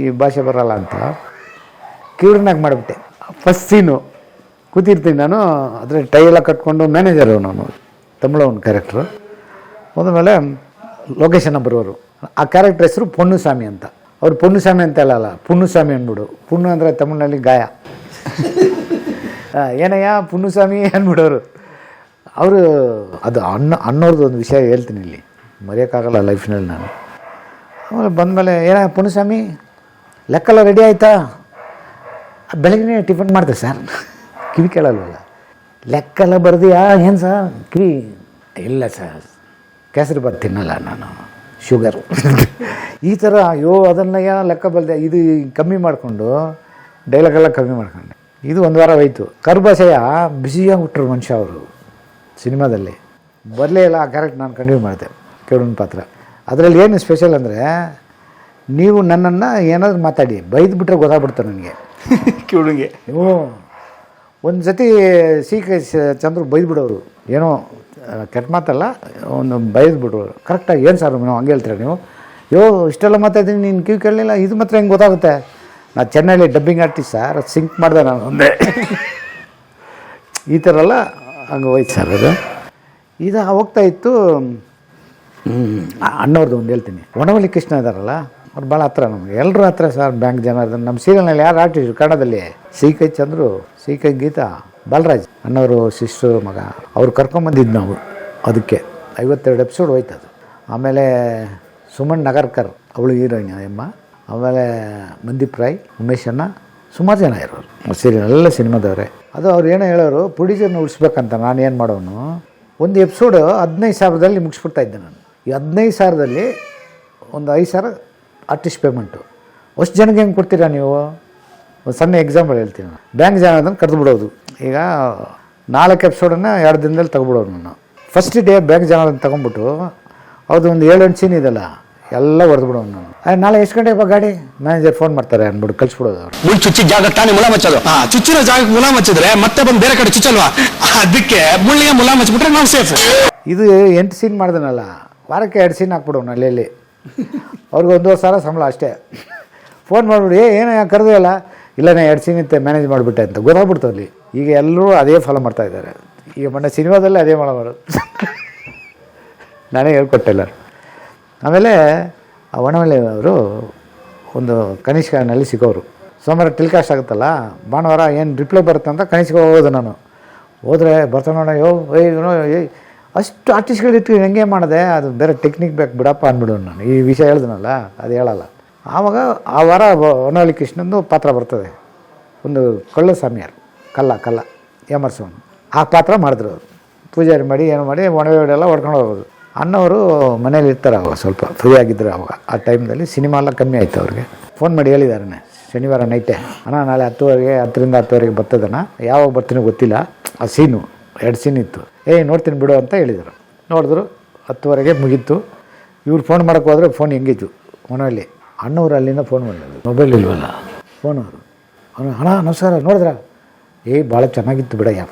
ಈ ಭಾಷೆ ಬರಲ್ಲ ಅಂತ ಕಿವ್ರನಾಗ ಮಾಡಿಬಿಟ್ಟೆ. First scene. ಕೂತಿರ್ತೀನಿ ನಾನು ಅದ್ರ ಟೈ ಎಲ್ಲ ಕಟ್ಕೊಂಡು ಮ್ಯಾನೇಜರು ನಾನು ತಮಿಳು ಅವ್ನ ಕ್ಯಾರೆಕ್ಟ್ರು ಹೋದ್ಮೇಲೆ ನಂಬರ್ ಬರೋರು ಆ ಕ್ಯಾರೆಕ್ಟರ್ ಹೆಸರು ಪೊನ್ನುಸ್ವಾಮಿ ಅಂತ. ಅವ್ರು ಪೊನ್ನುಸ್ವಾಮಿ ಅಂತ ಅಲ್ಲ ಪುಣ್ಣುಸ್ವಾಮಿ ಅಂದ್ಬಿಡು ಪುಣ್ಣು ಅಂದರೆ ತಮಿಳಿನಲ್ಲಿ ಗಾಯ. ಏನಯ್ಯ ಪುಣ್ಣುಸ್ವಾಮಿ ಅಂದ್ಬಿಡೋರು ಅವರು, ಅದು ಅಣ್ಣ ಅಣ್ಣವ್ರದ್ದು ಒಂದು ವಿಷಯ ಹೇಳ್ತೀನಿ ಇಲ್ಲಿ. ಮರೆಯೋಕ್ಕಾಗಲ್ಲ ಲೈಫ್ನಲ್ಲಿ ನಾನು. ಆಮೇಲೆ ಬಂದಮೇಲೆ ಏನ ಪುಣ್ಣುಸ್ವಾಮಿ ಲೆಕ್ಕಲ್ಲ ರೆಡಿ ಆಯಿತಾ? ಬೆಳಗ್ಗೆ ಟಿಫನ್ ಮಾಡಿದೆ ಸರ್ ಕಿವಿ ಕೇಳಲ್ವಲ್ಲ. ಲೆಕ್ಕಲ್ಲ ಬರ್ದಿಯಾ ಏನು ಸರ್ ಕಿವಿ, ಇಲ್ಲ ಸರ್ ಕೇಸರಿ ಬಾತ್ ತಿನ್ನಲ್ಲ ನಾನು. ಶುಗರ್ ಈ ಥರ ಅಯ್ಯೋ ಅದನ್ನಯ್ಯ ಲೆಕ್ಕ ಬಲ್ದೆ ಇದು ಕಮ್ಮಿ ಮಾಡಿಕೊಂಡು ಡೈಲಾಗೆಲ್ಲ ಕಮ್ಮಿ ಮಾಡ್ಕೊಂಡೆ. ಇದು ಒಂದು ವಾರ ಹೋಯ್ತು. ಕರ್ಬಾಶಯ ಬ್ಯುಸಿಯಾಗಿ ಹುಟ್ಟರು ಮನುಷ್ಯ ಅವರು ಸಿನಿಮಾದಲ್ಲಿ. ಬರಲೇ ಇಲ್ಲ ಆ ಕ್ಯಾರೆಕ್ಟ್ ನಾನು ಕಂಟಿನ್ಯೂ ಮಾಡಿದೆ ಕೇಳೋನ್ ಪಾತ್ರ. ಅದರಲ್ಲಿ ಏನು ಸ್ಪೆಷಲ್ ಅಂದರೆ ನೀವು ನನ್ನನ್ನು ಏನಾದರೂ ಮಾತಾಡಿ ಬೈದು ಬಿಟ್ಟರೆ ಗೊತ್ತಾಗ್ಬಿಡ್ತಾರೆ ನನಗೆ. ಕೇಳುಂಗೆ. ನೀವು ಒಂದು ಸತಿ ಸಿ ಕೆ ಚಂದ್ರು ಬೈದ್ಬಿಡೋರು. ಏನೋ ಕೆಟ್ಟ ಮಾತಲ್ಲ, ಒಂದು ಬೈದ್ಬಿಡೋರು ಕರೆಕ್ಟಾಗಿ ಏನು ಸರ್ ನೀವು ಹಂಗೆ ಹೇಳ್ತೀರ ನೀವು? ಯೋ, ಇಷ್ಟೆಲ್ಲ ಮಾತಾಡ್ತೀನಿ, ನೀನು ಕಿವಿ ಕೇಳಲಿಲ್ಲ, ಇದು ಮಾತ್ರ ಹೆಂಗೆ ಗೊತ್ತಾಗುತ್ತೆ? ನಾನು ಚೆನ್ನೈಲಿ ಡಬ್ಬಿಂಗ್ ಆರ್ಟಿಸ್ಟ್ ಸರ್, ಅದು ಸಿಂಕ್ ಮಾಡಿದೆ ನಾನು ಒಂದೇ. ಈ ಥರ ಎಲ್ಲ ಹಂಗೆ ಹೋಯ್ತು ಸರ್ ಅದು. ಇದು ಹೋಗ್ತಾ ಇತ್ತು ಅಣ್ಣವ್ರದ್ದು ಒಂದು ಹೇಳ್ತೀನಿ. ಒಣವಳ್ಳಿ ಕೃಷ್ಣ ಇದ್ದಾರಲ್ಲ ಅವ್ರು ಭಾಳ ಹತ್ರ ನಮಗೆ. ಎಲ್ಲರೂ ಹತ್ರ ಸರ್ ಬ್ಯಾಂಕ್ ಜನ ಇದ್ದಾರೆ. ನಮ್ಮ ಸೀರಿಯಲ್ನಲ್ಲಿ ಯಾರು ಆರ್ಟಿಸ್ಟ್ ಕನ್ನಡದಲ್ಲಿ? C K Chandru, C Geetha, Balaraj ಅನ್ನೋರು ಸಿಸ್ಟರ್ ಮಗ. ಅವ್ರು ಕರ್ಕೊಂಬಂದಿದ್ದು ನಾವು ಅದಕ್ಕೆ. ಐವತ್ತೆರಡು ಎಪಿಸೋಡ್ ಹೋಯ್ತು ಅದು ಆಮೇಲೆ ಸುಮನ್ ನಗರ್ಕರ್, ಅವಳು ಹೀರೋಯಿನ್ ಎಮ್ಮ ಆಮೇಲೆ ಮಂದೀಪ್ ರಾಯ್, ಉಮೇಶ್ ಅಣ್ಣ. ಸುಮಾರು ಜನ ಇರೋರು. ಸೀರಿಯಲ್ ಎಲ್ಲ ಸಿನಿಮಾದವರೇ. ಅದು ಅವ್ರು ಏನೋ ಹೇಳೋರು ಪ್ರೊಡ್ಯೂಸರ್ನ ಉಳಿಸ್ಬೇಕಂತ ನಾನು ಏನು ಮಾಡೋನು? ಒಂದು ಎಪಿಸೋಡು ಹದಿನೈದು ಸಾವಿರದಲ್ಲಿ ಮುಗಿಸ್ಬಿಡ್ತಾ ಇದ್ದೆ ನಾನು. ಈ ಹದಿನೈದು ಸಾವಿರದಲ್ಲಿ ಒಂದು ಐದು ಸಾವಿರ ಆರ್ಟಿಸ್ಟ್ ಪೇಮೆಂಟು ಅಷ್ಟು ಜನಕ್ಕೆ ಹೆಂಗೆ ಕೊಡ್ತೀರಾ ನೀವು? ಒಂದು ಸಣ್ಣ ಎಕ್ಸಾಂಪಲ್ ಹೇಳ್ತೀನಿ ನಾನು. ಬ್ಯಾಂಕ್ ಜನ ಅದನ್ನು ಕರೆದು ಬಿಡೋದು ಈಗ ನಾಲ್ಕು ಎಪಿಸೋಡನ್ನು ಎರಡು ದಿನದಲ್ಲಿ ತಗೊಬಿಡೋದು ನಾನು. ಫಸ್ಟ್ ಡೇ ಬ್ಯಾಂಕ್ ಜನ ಅದನ್ನು ತೊಗೊಂಬಿಟ್ಟು ಅವ್ರದ್ದು ಒಂದು ಏಳು ಎಂಟು ಸೀನ್ ಇದೆಲ್ಲ ಎಲ್ಲ ಹೊಡೆದು ಬಿಡೋನು ನಾನು. ಆ, ನಾಳೆ ಎಷ್ಟು ಗಂಟೆಗೆ ಬಾ ಗಾಡಿ? ಮ್ಯಾನೇಜರ್ ಫೋನ್ ಮಾಡ್ತಾರೆ ಅಂದ್ಬಿಟ್ಟು ಕಳಿಸ್ಬಿಡೋದು ಅವ್ರು. ಮುಳ್ ಚುಚ್ಚಿ ಜಾಗ ತಾನೇ ಮುಲಾಮ್ ಮಚ್ಚೋದು ಹಾಂ ಚುಚ್ಚಿನ ಜಾಗಕ್ಕೆ ಮುಲಾಮ್ ಮಚ್ಚಿದ್ರೆ ಮತ್ತೆ ಬಂದು ಬೇರೆ ಕಡೆ ಚುಚ್ಚಲ್ವಾ? ಅದಕ್ಕೆ ಮುಳ್ಳಿಗೆ ಮುಲಾಮ್ ಹಚ್ಚಿಬಿಟ್ರೆ ನಾವು ಸೇಫ್ ಇದು ಎಂಟು ಸೀನ್ ಮಾಡ್ದನಲ್ಲ ವಾರಕ್ಕೆ ಎರಡು ಸೀನ್ ಹಾಕ್ಬಿಡೋನು ಅಲ್ಲೆಲ್ಲಿ ಅವ್ರಿಗೆ ಒಂದೂವರೆ ಸಾವಿರ ಸಂಬಳ ಅಷ್ಟೇ. ಫೋನ್ ಮಾಡಿಬಿಡಿ ಏನೋ ಕರೆದೇ ಇಲ್ಲ ಇಲ್ಲ ನಾ ಎರಡು ಸೀನ್ ಮ್ಯಾನೇಜ್ ಮಾಡಿಬಿಟ್ಟೆ ಅಂತ. ಗೊತ್ತಾಗ್ಬಿಡ್ತು ಅಲ್ಲಿ. ಈಗ ಎಲ್ಲರೂ ಅದೇ ಫಾಲೋ ಮಾಡ್ತಾ ಇದ್ದಾರೆ. ಈಗ ಮೊನ್ನೆ ಸಿನಿಮಾದಲ್ಲೇ ಅದೇ ಮಾಡೋರು ನಾನೇ ಹೇಳ್ಕೊಟ್ಟೆ ಎಲ್ಲರು ಆಮೇಲೆ ಆ ಒಣಮಲೆ ಅವರು ಒಂದು ಕನಿಷ್ಕನಲ್ಲಿ ಸಿಗೋರು. ಸೋಮವಾರ ಟೆಲಿಕಾಸ್ಟ್ ಆಗುತ್ತಲ್ಲ, ಭಾನುವಾರ ಏನು ರಿಪ್ಲೈ ಬರುತ್ತೆ ಅಂತ ಕನಿಷ್ಕ ಹೋಗೋದು ನಾನು. ಹೋದರೆ ಬರ್ತಾನೋಣ ಯೋ ಏಯ್, ಏನೋ, ಏಯ್ ಅಷ್ಟು ಆರ್ಟಿಸ್ಟ್ಗಳು ಹೆಂಗೆ ಮಾಡಿದೆ? ಅದು ಬೇರೆ ಟೆಕ್ನಿಕ್ ಬೇಕು, ಬಿಡಪ್ಪ ಅಂದ್ಬಿಡು ನಾನು. ಈ ವಿಷಯ ಹೇಳ್ದನಲ್ಲ, ಅದು ಹೇಳಲ್ಲ. ಆವಾಗ ಆ ವಾರ ಹೊನ್ನಾಳಿ ಕೃಷ್ಣಂದು ಪಾತ್ರ ಬರ್ತದೆ. ಒಂದು ಕಳ್ಳ ಸ್ವಾಮಿಯಾರು, ಕಲ್ಲ ಕಲ್ಲ ಎಮರ್ಸೋನು ಆ ಪಾತ್ರ ಮಾಡಿದ್ರು ಅವರು. ಪೂಜಾರಿ ಮಾಡಿ, ಏನು ಮಾಡಿ, ಒಣವೆ ಎಲ್ಲ ಹೊಡ್ಕೊಂಡು ಹೋಗೋದು. ಅನ್ನೋರು ಮನೇಲಿ ಇರ್ತಾರೆ ಅವಾಗ ಸ್ವಲ್ಪ ಫ್ರೀ ಆಗಿದ್ದರು ಅವಾಗ. ಆ ಟೈಮ್ದಲ್ಲಿ ಸಿನಿಮಾ ಎಲ್ಲ ಕಮ್ಮಿ ಆಯಿತು ಅವ್ರಿಗೆ. ಫೋನ್ ಮಾಡಿ ಹೇಳಿದಾರೆ ಶನಿವಾರ ನೈಟೆ ಅಣ್ಣ, ನಾಳೆ ಹತ್ತುವರೆಗೆ, ಹತ್ತರಿಂದ ಹತ್ತುವರೆಗೆ ಬರ್ತದಣ್ಣ. ಯಾವಾಗ ಬರ್ತೀನಿ ಗೊತ್ತಿಲ್ಲ. ಆ ಸೀನು ಎರಡು ಸೀನ್ ಇತ್ತು. ಏಯ್ ನೋಡ್ತೀನಿ ಬಿಡು ಅಂತ ಹೇಳಿದರು. ನೋಡಿದ್ರು ಹತ್ತುವರೆಗೆ ಮುಗೀತು. ಇವ್ರು ಫೋನ್ ಮಾಡೋಕೆ ಹೋದರೆ ಫೋನ್ ಹೆಂಗಿತ್ತು? ಮನೆಯಲ್ಲಿ ಅಣ್ಣವ್ರು ಅಲ್ಲಿಂದ ಫೋನ್ ಮಾಡಿದ್ರು. ಮೊಬೈಲ್ ಇಲ್ವಲ್ಲ? ಫೋನ್ ಅವರು. ಅವನು ಅಣ್ಣ ನಮಸ್ಕಾರ ನೋಡಿದ್ರ? ಏಯ್ ಭಾಳ ಚೆನ್ನಾಗಿತ್ತು ಬಿಡಯ್ಯ.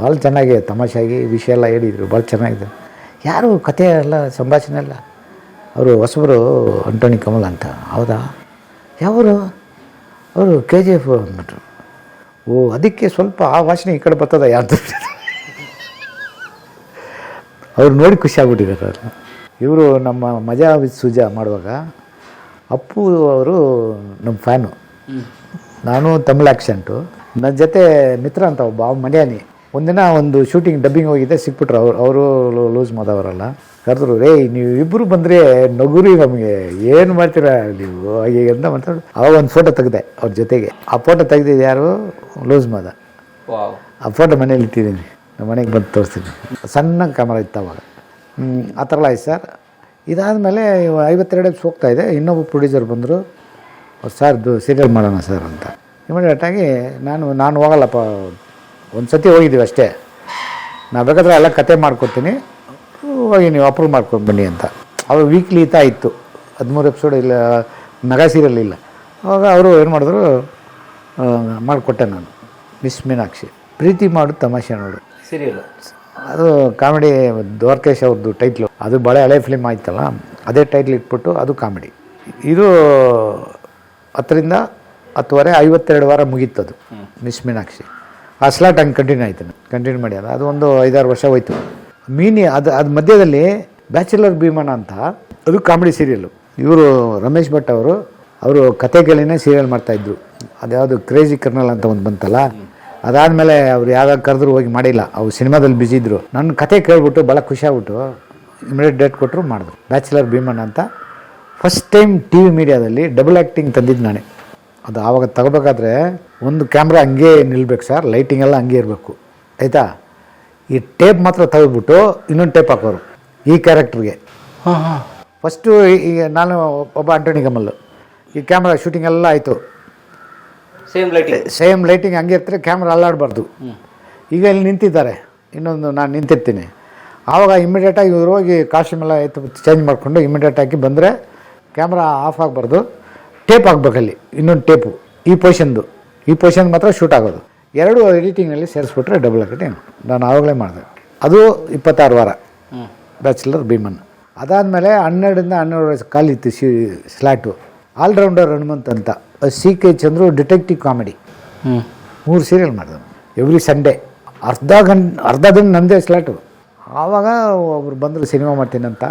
ಭಾಳ ಚೆನ್ನಾಗಿ ತಮಾಷೆಯಾಗಿ ವಿಷಯ ಎಲ್ಲ ಹೇಳಿದರು. ಭಾಳ ಚೆನ್ನಾಗಿದೆ. ಯಾರು ಕತೆ ಎಲ್ಲ ಸಂಭಾಷಣೆ ಎಲ್ಲ? ಅವರು ಹೊಸಬರು ಅಂಟೋನಿ ಕಮಲ್ ಅಂತ. ಹೌದಾ? ಯಾವರು? ಅವರು ಕೆ ಜಿ ಎಫ್ ಅಂದ್ಬಿಟ್ರು. ಓ ಅದಕ್ಕೆ ಸ್ವಲ್ಪ ಆ ವಾಸನೆ ಈ ಕಡೆ ಬರ್ತದ ಯಾರ್ದು ಅವ್ರು ನೋಡಿ ಖುಷಿ ಆಗ್ಬಿಟ್ಟಿದ್ದಾರೆ ಅವರು ಇವರು ನಮ್ಮ ಮಜಾ ವಿತ್ ಸುಜಾ ಮಾಡುವಾಗ ಅಪ್ಪು ಅವರು ನಮ್ಮ ಫ್ಯಾನು ನಾನು ತಮಿಳ್ ಆ್ಯಕ್ಸೆಂಟು ನನ್ನ ಜೊತೆ ಮಿತ್ರ ಅಂತ ಒಬ್ಬ ಅವ್ನು ಮನೆಯಾನಿ ಒಂದಿನ ಒಂದು ಶೂಟಿಂಗ್ ಡಬ್ಬಿಂಗ್ ಹೋಗಿದ್ದೆ ಸಿಕ್ಬಿಟ್ರು ಅವ್ರು. ಅವರು ಲೂಸ್ ಮಾದವರಲ್ಲ. ಕರೆದ್ರು ರೇ ನೀವು ಇಬ್ಬರು ಬಂದರೆ ನಗುರಿ ನಮಗೆ. ಏನು ಮಾಡ್ತೀರಾ ನೀವು? ಹಾಗೆ ಅಂತ ಮಾತಾಡು ಅವಾಗ ಒಂದು ಫೋಟೋ ತೆಗೆದೆ ಅವ್ರ ಜೊತೆಗೆ. ಆ ಫೋಟೋ ತೆಗ್ದಿದ್ದು ಯಾರು? ಲೂಸ್ ಮಾದ. ವಾವ್. ಆ ಫೋಟೋ ಮನೇಲಿ ಇಟ್ಟಿದ್ದೀನಿ. ಮನೆಗೆ ಬಂದು ತೋರಿಸ್ತೀನಿ. ಸಣ್ಣ ಕ್ಯಾಮರಾ ಇತ್ತು ಅವಾಗ. ಆ ಥರ ಆಯ್ತು ಸರ್ ಇದಾದಮೇಲೆ ಐವತ್ತೆರಡು ಎಪ್ಸ್ ಇದೆ. ಇನ್ನೊಬ್ಬ ಪ್ರೊಡ್ಯೂಸರ್ ಬಂದರು ಸರ್ ಇದು ಸೀರಿಯಲ್ ಮಾಡೋಣ ಸರ್ ಅಂತ. ಇಮಿಡಿಯೇಟಾಗಿ ನಾನು ನಾನು ಹೋಗಲ್ಲಪ್ಪ. ಒಂದು ಸತಿ ಹೋಗಿದ್ದೀವಿ ಅಷ್ಟೇ. ನಾ ಬೇಕಾದ್ರೆ ಎಲ್ಲ ಕತೆ ಮಾಡ್ಕೊತೀನಿ ಹೋಗಿ ನೀವು ಅಪ್ರೂವ್ ಮಾಡ್ಕೊಂಡು ಬನ್ನಿ ಅಂತ. ಅವಾಗ ವೀಕ್ಲಿ ಈತ ಇತ್ತು. ಹದಿಮೂರು ಎಪಿಸೋಡ್ ಇಲ್ಲ, ನಗ ಸೀರಿಯಲ್ ಇಲ್ಲ. ಅವಾಗ ಅವರು ಏನು ಮಾಡಿದ್ರು ಮಾಡಿಕೊಟ್ಟೆ ನಾನು. ಮಿಸ್ ಮೀನಾಕ್ಷಿ. ಪ್ರೀತಿ ಮಾಡು, ತಮಾಷೆ ನೋಡು. ಸೀರಿಯಲ್? ಅದು ಕಾಮಿಡಿ ದ್ವಾರಕೇಶ್ ಅವ್ರದ್ದು ಟೈಟ್ಲು ಅದು ಭಾಳ ಹಳೆ ಫಿಲ್ಮ್ ಆಯ್ತಲ್ಲ ಅದೇ ಟೈಟ್ಲ್ ಇಟ್ಬಿಟ್ಟು ಅದು ಕಾಮಿಡಿ. ಇದು ಹತ್ತರಿಂದ ಹತ್ತುವರೆ ಐವತ್ತೆರಡು ವಾರ ಮುಗೀತು ಅದು ಮಿಸ್ ಮೀನಾಕ್ಷಿ. ಆ ಸ್ಲಾಟ್ ಹಂಗೆ ಕಂಟಿನ್ಯೂ ಆಯ್ತು ಕಂಟಿನ್ಯೂ ಮಾಡಿ ಅದು ಒಂದು ಐದಾರು ವರ್ಷ ಹೋಯ್ತು. ಮೀನಿ ಅದು ಅದು ಮಧ್ಯದಲ್ಲಿ ಬ್ಯಾಚುಲರ್ ಭೀಮಣ್ಣ ಅಂತ ಅದು ಕಾಮಿಡಿ ಸೀರಿಯಲ್ಲು ಇವರು ರಮೇಶ್ ಭಟ್ ಅವರು ಅವರು ಕತೆಗಳಿನೇ ಸೀರಿಯಲ್ ಮಾಡ್ತಾಯಿದ್ರು ಅದ್ಯಾವುದು ಕ್ರೇಜಿ ಕರ್ನಲ್ ಅಂತ ಒಂದು ಬಂತಲ್ಲ ಅದಾದಮೇಲೆ ಅವ್ರು ಯಾವಾಗ ಕರೆದ್ರು ಹೋಗಿ ಮಾಡಿಲ್ಲ. ಅವ್ರು ಸಿನಿಮಾದಲ್ಲಿ ಬ್ಯುಸಿ ಇದ್ರು. ನನ್ನ ಕತೆ ಕೇಳ್ಬಿಟ್ಟು ಭಾಳ ಖುಷಿ ಆಗ್ಬಿಟ್ಟು ಇಮಿಡಿಯೇಟ್ ಡೇಟ್ ಕೊಟ್ಟರು ಮಾಡಿದ್ರು. ಬ್ಯಾಚುಲರ್ ಭೀಮಣ್ಣ ಅಂತ. ಫಸ್ಟ್ ಟೈಮ್ ಟಿ ವಿ ಮೀಡಿಯಾದಲ್ಲಿ ಡಬಲ್ ಆ್ಯಕ್ಟಿಂಗ್ ತಂದಿದ್ದು ನಾನೇ. ಅದು ಆವಾಗ ತಗೋಬೇಕಾದ್ರೆ ಒಂದು ಕ್ಯಾಮ್ರಾ ಹಂಗೆ ನಿಲ್ಬೇಕು ಸರ್ ಲೈಟಿಂಗ್ ಎಲ್ಲ ಹಂಗೆ ಇರಬೇಕು. ಆಯಿತಾ? ಈ ಟೇಪ್ ಮಾತ್ರ ತೆಗೆದ್ಬಿಟ್ಟು ಇನ್ನೊಂದು ಟೇಪ್ ಹಾಕೋರು. ಈ ಕ್ಯಾರೆಕ್ಟ್ರಿಗೆ ಫಸ್ಟು ಈಗ ನಾನು ಒಬ್ಬ ಆಂಟೋನಿ ಕಮಲ್ ಈ ಕ್ಯಾಮ್ರಾ ಶೂಟಿಂಗ್ ಎಲ್ಲ ಆಯಿತು. ಸೇಮ್ ಲೈಟಿಂಗ್ ಸೇಮ್ ಲೈಟಿಂಗ್ ಹಂಗೆ ಇರ್ತಾರೆ ಕ್ಯಾಮ್ರಾ ಅಲ್ಲಾಡಬಾರ್ದು. ಈಗ ಇಲ್ಲಿ ನಿಂತಿದ್ದಾರೆ. ಇನ್ನೊಂದು ನಾನು ನಿಂತಿರ್ತೀನಿ. ಆವಾಗ ಇಮಿಡಿಯೇಟಾಗಿ ಇವ್ರು ಹೋಗಿ ಕಾಸ್ಟ್ಯೂಮ್ ಎಲ್ಲ ಎತ್ತು ಚೇಂಜ್ ಮಾಡಿಕೊಂಡು ಇಮಿಡಿಯೇಟಾಗಿ ಬಂದರೆ ಕ್ಯಾಮ್ರಾ ಆಫ್ ಆಗಬಾರ್ದು. ಟೇಪ್ ಹಾಕ್ಬೇಕಲ್ಲಿ ಇನ್ನೊಂದು ಟೇಪು ಈ ಪೊಸಿಷನ್ದು ಈ ಪೊಸಿಷನ್ ಮಾತ್ರ ಶೂಟ್ ಆಗೋದು. ಎರಡು ಎಡಿಟಿಂಗ್ನಲ್ಲಿ ಸೇರಿಸ್ಬಿಟ್ರೆ ಡಬಲ್ ಎಡಿಟಿಂಗ್ ನಾನು ಆವಾಗಲೇ ಮಾಡಿದೆ. ಅದು ಇಪ್ಪತ್ತಾರು ವಾರ. ಬ್ಯಾಚುಲರ್ ಭೀಮನ್. ಅದಾದಮೇಲೆ ಹನ್ನೆರಡರಿಂದ ಹನ್ನೆರಡು ವರ್ಷ ಕಾಲಿತ್ತು ಶಿ ಸ್ಲಾಟು ಆಲ್ರೌಂಡರ್ ಹನುಮಂತ್ ಅಂತ. C K Chandru detective comedy. ಮೂರು ಸೀರಿಯಲ್ ಮಾಡಿದ್ರು ಎವ್ರಿ ಸಂಡೇ. ಅರ್ಧ ಗಂಟೆ ಅರ್ಧ ದಿನ ನನ್ನದೇ ಸ್ಲಾಟು. ಆವಾಗ ಒಬ್ರು ಬಂದರು ಸಿನಿಮಾ ಮಾಡ್ತೀನಂತ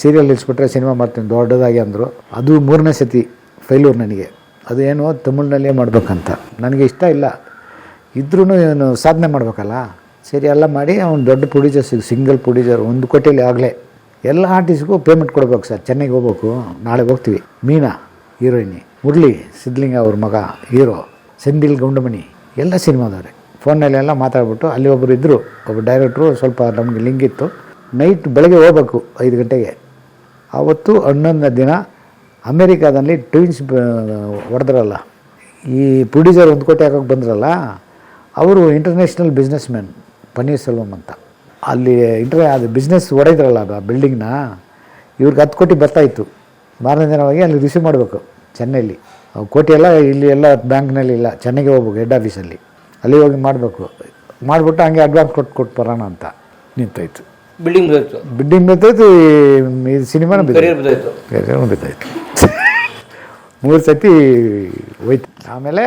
ಸೀರಿಯಲ್ ಇಳಿಸ್ಬಿಟ್ರೆ ಸಿನಿಮಾ ಮಾಡ್ತೀನಿ, ದೊಡ್ಡದಾಗಿ ಅಂದರು. ಅದು ಮೂರನೇ ಸತಿ ಫೈಲೂರ್ ನನಗೆ. ಅದು ಏನು ತಮಿಳ್ನಲ್ಲೇ ಮಾಡಬೇಕಂತ. ನನಗೆ ಇಷ್ಟ ಇಲ್ಲ. ಇದ್ರೂ ಏನು ಸಾಧನೆ ಮಾಡಬೇಕಲ್ಲ? ಸರಿ, ಎಲ್ಲ ಮಾಡಿ ಅವ್ನು ದೊಡ್ಡ ಪ್ರೊಡ್ಯೂಸರ್ ಸಿಂಗಲ್ ಪ್ರೊಡ್ಯೂಸರ್ ಒಂದು ಕೋಟಿಯಲ್ಲಿ ಆಗಲೇ. ಎಲ್ಲ ಆರ್ಟಿಸ್ಟ್ಗೂ ಪೇಮೆಂಟ್ ಕೊಡ್ಬೇಕು ಸರ್. ಚೆನ್ನೈಗೆ ಹೋಗ್ಬೇಕು. ನಾಳೆ ಹೋಗ್ತೀವಿ. ಮೀನಾ, ಹೀರೋಯಿನಿ. ಮುರಳಿ, ಸಿದ್ಧಲಿಂಗ ಅವ್ರ ಮಗ, ಹೀರೋ, ಸೆಂದಿಲ್ ಗೌಂಡಮಣಿ, ಎಲ್ಲ ಸಿನಿಮಾದವ್ರೆ. ಫೋನಲ್ಲೆಲ್ಲ ಮಾತಾಡ್ಬಿಟ್ಟು ಅಲ್ಲಿ ಒಬ್ಬರು ಇದ್ದರು ಒಬ್ಬ ಡೈರೆಕ್ಟ್ರು ಸ್ವಲ್ಪ ನಮಗೆ ಲಿಂಕ್ ಇತ್ತು. ನೈಟ್ ಬೆಳಗ್ಗೆ ಹೋಗ್ಬೇಕು ಐದು ಗಂಟೆಗೆ. ಆವತ್ತು ಹನ್ನೊಂದನೇ ದಿನ ಅಮೇರಿಕಾದಲ್ಲಿ ಟ್ವಿನ್ಸ್ ಹೊಡೆದ್ರಲ್ಲ. ಈ ಪ್ರೊಡ್ಯೂಸರ್ ಒಂದು ಕೋಟಿ ಹಾಕೋಕೆ ಬಂದ್ರಲ್ಲ, ಅವರು international businessman Panneer Selvam ಅಂತ. ಅಲ್ಲಿ ಇಂಟರ್ ಅದು ಬಿಸ್ನೆಸ್ ಹೊಡೆದ್ರಲ್ಲ ಆ ಬಿಲ್ಡಿಂಗ್ನ ಇವ್ರಿಗೆ ಹತ್ತು ಕೋಟಿ ಬರ್ತಾಯಿತ್ತು ಮಾರನೇ ದಿನವಾಗಿ ಅಲ್ಲಿ ರಿಸೀವ್ ಮಾಡಬೇಕು. ಚೆನ್ನೈಲಿ. ಕೋಟಿ ಎಲ್ಲ ಇಲ್ಲಿ ಎಲ್ಲ ಬ್ಯಾಂಕ್ನಲ್ಲಿ ಇಲ್ಲ ಚೆನ್ನೈಗೆ ಹೋಗ್ಬೇಕು ಹೆಡ್ ಆಫೀಸಲ್ಲಿ. ಅಲ್ಲಿ ಹೋಗಿ ಮಾಡಬೇಕು. ಮಾಡಿಬಿಟ್ಟು ಹಂಗೆ ಅಡ್ವಾನ್ಸ್ ಕೊಟ್ಟು ಕೊಟ್ಟು ಬರೋಣ ಅಂತ ನಿಂತಾಯ್ತು ಬಿಲ್ಡಿಂಗ್ ಬೇಕು ಬಿಲ್ಡಿಂಗ್ ಬಿದ್ದಾಯ್ತು ಈ ಸಿನಿಮಾನ ಬಿದ್ದೋಯ್ತು. ಬಿದ್ದಾಯ್ತು ಮೂರು ಸತಿ ಹೋಯ್ತು. ಆಮೇಲೆ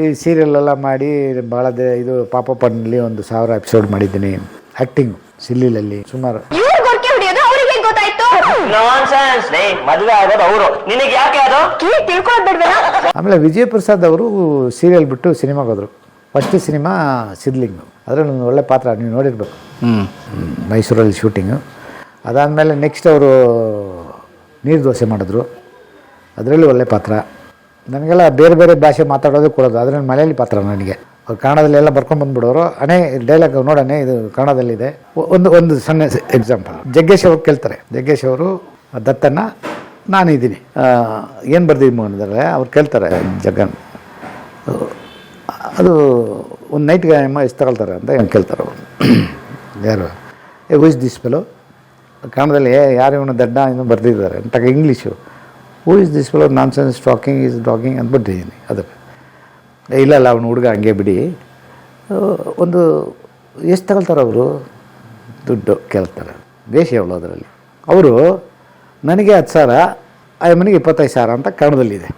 ಈ ಸೀರಿಯಲ್ ಎಲ್ಲ ಮಾಡಿ ಭಾಳ ಇದು ಪಾಪ ಪಣ್ಣಲ್ಲಿ ಒಂದು ಸಾವಿರ ಎಪಿಸೋಡ್ ಮಾಡಿದ್ದೀನಿ. ಆ್ಯಕ್ಟಿಂಗ್ ಸಿಲ್ಲಿಲಲ್ಲಿ. ಸುಮಾರು. ಗೊತ್ತಾಯ್ತು ನಾನ್ಸೆನ್ಸ್ ಮದುವೆ ಆಗೋದು ಅವರು. ನಿನಗೆ ಯಾಕೆ ಅದು? ಕೇಳಿ ಬಿಡ್ಬೇಡ ಆಮೇಲೆ ವಿಜಯ್ ಪ್ರಸಾದ್ ಅವರು ಸೀರಿಯಲ್ ಬಿಟ್ಟು ಸಿನಿಮಾಗೆ ಹೋದರು. ಫಸ್ಟ್ ಸಿನಿಮಾ ಸಿದ್ಲಿಂಗ್ ಅದರಲ್ಲಿ ಒಂದು ಒಳ್ಳೆ ಪಾತ್ರ ನೀವು ನೋಡಿರ್ಬೇಕು. ಮೈಸೂರಲ್ಲಿ ಶೂಟಿಂಗು ಅದಾದಮೇಲೆ ನೆಕ್ಸ್ಟ್ ಅವರು ನೀರು ದೋಸೆ ಮಾಡಿದ್ರು. ಅದರಲ್ಲಿ ಒಳ್ಳೆ ಪಾತ್ರ. ನನಗೆಲ್ಲ ಬೇರೆ ಬೇರೆ ಭಾಷೆ ಮಾತಾಡೋದು ಕೊಡೋದು. ಅದರಲ್ಲಿ ಮಲಯಾಳಿ ಪಾತ್ರ ನನಗೆ. ಕನ್ನಡದಲ್ಲಿ ಎಲ್ಲ ಬರ್ಕೊಂಡು ಬಂದ್ಬಿಡೋರು. ಅನೇ ಡೈಲಾಗ್ ನೋಡೋಣ, ಇದು ಕನ್ನಡದಲ್ಲಿದೆ. ಒಂದು ಒಂದು ಸಣ್ಣ ಎಕ್ಸಾಂಪಲ್ ಜಗ್ಗೇಶ್ ಅವ್ರು ಕೇಳ್ತಾರೆ. ಜಗ್ಗೇಶ್ ಅವರು ದತ್ತನ್ನ ನಾನಿದ್ದೀನಿ. ಏನು ಬರ್ದಿದ್ದೀವಿ ಅಂದರೆ ಅವ್ರು ಕೇಳ್ತಾರೆ ಜಗನ್ ಅದು ಒಂದು ನೈಟ್ ಗಾಯಮ್ಮ ಎಷ್ಟು ತಗೊಳ್ತಾರೆ ಅಂತ ಏನು ಕೇಳ್ತಾರೆ ಅವರು. ಯಾರು? ಏ ಹೂ ದಿಸ್ ಫೆಲೋ ಕನ್ನಡದಲ್ಲಿ ಯಾರು ಇವನು ದಡ್ಡ ಇನ್ನೂ ಬರ್ದಿದ್ದಾರೆ. ಅಂತ English who is this fellow nonsense talking is talking ಅಂತ ಬಿಟ್ಟಿದ್ದೀನಿ ಅದು ಏ, ಇಲ್ಲ ಇಲ್ಲ ಅವನು ಹುಡುಗ ಹಂಗೆ ಬಿಡಿ. ಒಂದು ಎಷ್ಟು ತಗೊಳ್ತಾರೆ ಅವರು? ದುಡ್ಡು ಕೇಳ್ತಾರೆ. ದೇಶ ಎವಳು ಅದರಲ್ಲಿ? ಅವರು ನನಗೆ ಹತ್ತು ಸಾವಿರ ಮನೆಗೆ ಇಪ್ಪತ್ತೈದು ಸಾವಿರ ಅಂತ ಕನ್ನಡದಲ್ಲಿದೆ.